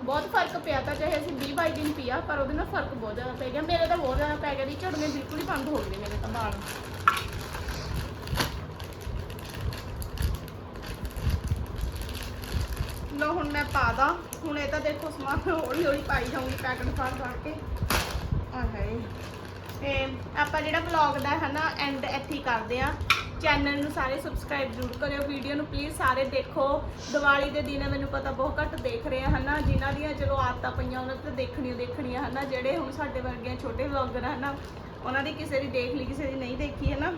ਬਹੁਤ ਫ਼ਰਕ ਪਿਆ ਤਾਂ ਚਾਹੇ ਅਸੀਂ 20 22 ਦਿਨ ਪੀਆ, ਪਰ ਉਹਦੇ ਨਾਲ ਫ਼ਰਕ ਬਹੁਤ ਜ਼ਿਆਦਾ ਪੈ ਗਿਆ। ਮੇਰੇ ਤਾਂ ਬਹੁਤ ਜ਼ਿਆਦਾ ਪੈ ਗਿਆ ਦੀ ਝੜਨੇ ਬਿਲਕੁਲ ਹੀ ਬੰਦ ਹੋ ਗਏ ਮੇਰੇ ਤਾਂ ਵਾਲ। ਲੋ ਹੁਣ ਮੈਂ ਪਾ ਦਾਂ। ਹੁਣ ਇਹ ਤਾਂ ਦੇਖੋ ਸਮਾਨ ਹੌਲੀ ਹੌਲੀ ਪਾਈ ਜਾਊਂਗੀ ਪੈਕਟ ਫਾੜ ਫਾੜ ਕੇ। ਆ ਤੇ ਆਪਾਂ ਜਿਹੜਾ ਵਲੌਗ ਦਾ ਹੈ ਨਾ ਐਂਡ ਇੱਥੇ ਕਰਦੇ ਆ ਚੈਨਲ ਨੂੰ ਸਾਰੇ ਸਬਸਕ੍ਰਾਈਬ ਜ਼ਰੂਰ ਕਰਿਓ। ਵੀਡੀਓ ਨੂੰ ਪਲੀਜ਼ ਸਾਰੇ ਦੇਖੋ। ਦੀਵਾਲੀ ਦੇ ਦਿਨ ਮੈਨੂੰ ਪਤਾ ਬਹੁਤ ਘੱਟ ਦੇਖ ਰਹੇ ਆ ਹਨਾ? ਜਿਨ੍ਹਾਂ ਦੀਆਂ ਚਲੋ ਆਦਤਾਂ ਪਈਆਂ, ਉਹਨਾਂ ਤੇ ਦੇਖਣੀਆਂ ਦੇਖਣੀਆਂ, ਹਨਾ? ਜਿਹੜੇ ਹੁਣ ਸਾਡੇ ਵਰਗੇ ਛੋਟੇ ਵਲੌਗਰ ਹਨਾ? ਉਹਨਾਂ ਦੀ ਕਿਸੇ ਦੀ ਦੇਖ ਲਈ, ਕਿਸੇ ਦੀ ਨਹੀਂ ਦੇਖੀ, ਹਨਾ?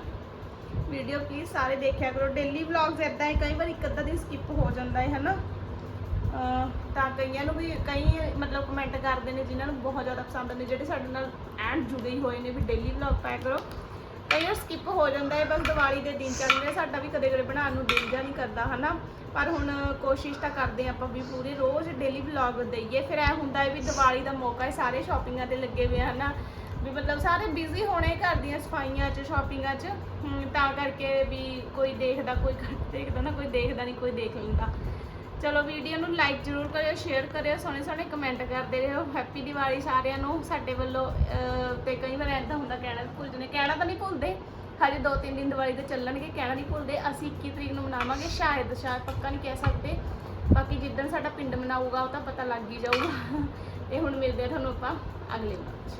ਵੀਡੀਓ ਪਲੀਜ਼ ਸਾਰੇ ਦੇਖਿਆ ਕਰੋ। ਡੇਲੀ ਵਲੌਗਸ ਇਦਾਂ ਹੈ, ਕਈ ਵਾਰ ਇੱਕ ਅੱਧਾ ਦਿਨ ਸਕਿਪ ਹੋ ਜਾਂਦਾ ਹੈ, ਹਨਾ? ਤਾਂ ਕਈਆਂ ਨੂੰ ਵੀ ਕਈ ਮਤਲਬ ਕਮੈਂਟ ਕਰਦੇ ਨੇ ਜਿਨ੍ਹਾਂ ਨੂੰ ਬਹੁਤ ਜ਼ਿਆਦਾ ਪਸੰਦ ਨੇ, ਜਿਹੜੇ ਸਾਡੇ ਨਾਲ ਐਂਡ ਜੁੜੇ ਹੋਏ ਨੇ ਵੀ ਡੇਲੀ ਵਲੌਗ ਪਾਇਆ ਕਰੋ। ਕਈ ਵਾਰ ਸਕਿਪ ਹੋ ਜਾਂਦਾ ਹੈ, ਬਸ ਦੀਵਾਲੀ ਦੇ ਦਿਨ ਚੱਲ ਰਿਹਾ ਸਾਡਾ ਵੀ ਕਦੇ ਕਦੇ ਬਣਾਉਣ ਨੂੰ ਦਿਲ ਜਾਂ ਨਹੀਂ ਕਰਦਾ, ਹਨਾ? ਪਰ ਹੁਣ ਕੋਸ਼ਿਸ਼ ਤਾਂ ਕਰਦੇ ਹਾਂ ਆਪਾਂ ਵੀ ਪੂਰੀ ਰੋਜ਼ ਡੇਲੀ ਵਲੌਗ ਦਈਏ। ਫਿਰ ਐ ਹੁੰਦਾ ਹੈ ਵੀ ਦੀਵਾਲੀ ਦਾ ਮੌਕਾ ਹੈ, ਸਾਰੇ ਸ਼ਾਪਿੰਗਾਂ ਤੇ ਲੱਗੇ ਹੋਏ ਆ, ਹਨਾ? ਵੀ ਮਤਲਬ ਸਾਰੇ ਬਿਜ਼ੀ ਹੋਣੇ ਘਰ ਦੀਆਂ ਸਫਾਈਆਂ 'ਚ ਸ਼ਾਪਿੰਗਾਂ 'ਚ। ਤਾਂ ਕਰਕੇ ਵੀ ਕੋਈ ਦੇਖਦਾ, ਕੋਈ ਘੱਟ ਦੇਖਦਾ ਨਾ, ਕੋਈ ਦੇਖਦਾ ਨਹੀਂ, ਕੋਈ ਦੇਖ ਲੈਂਦਾ। ਚਲੋ ਵੀਡੀਓ ਨੂੰ ਲਾਈਕ ਜ਼ਰੂਰ ਕਰਿਓ ਸ਼ੇਅਰ ਕਰਿਓ ਸੋਹਣੇ ਸੋਹਣੇ ਕਮੈਂਟ ਕਰਦੇ ਰਹੋ। ਹੈਪੀ ਦੀਵਾਲੀ ਸਾਰਿਆਂ ਨੂੰ। ਸਾਡੇ ਵੱਲੋਂ ਅਹ, ਤੇ ਕਈ ਵਾਰ ਐਦਾਂ ਹੁੰਦਾ ਕਹਿਣਾ ਵੀ ਭੁੱਲ ਜਨੇ ਕਹਿਣਾ ਤਾਂ ਨਹੀਂ ਭੁੱਲਦੇ। ਹਜੇ ਦੋ ਤਿੰਨ ਦਿਨ ਦੀਵਾਲੀ ਦੇ ਚੱਲਣਗੇ ਕਹਿਣਾ ਨਹੀਂ ਭੁੱਲਦੇ। ਅਸੀਂ 21 ਤਰੀਕ ਨੂੰ ਮਨਾਵਾਂਗੇ ਸ਼ਾਇਦ ਸ਼ਾਇਦ ਪੱਕਾ ਨਹੀਂ ਕਹਿ ਸਕਦੇ। ਬਾਕੀ ਜਿੱਦਣ ਸਾਡਾ ਪਿੰਡ ਮਨਾਊਗਾ ਉਹ ਤਾਂ ਪਤਾ ਲੱਗ ਹੀ ਜਾਊਗਾ। ਇਹ ਹੁਣ ਮਿਲਦੇ ਆ ਤੁਹਾਨੂੰ ਆਪਾਂ ਅਗਲੇ ਵਲੌਗ 'ਚ।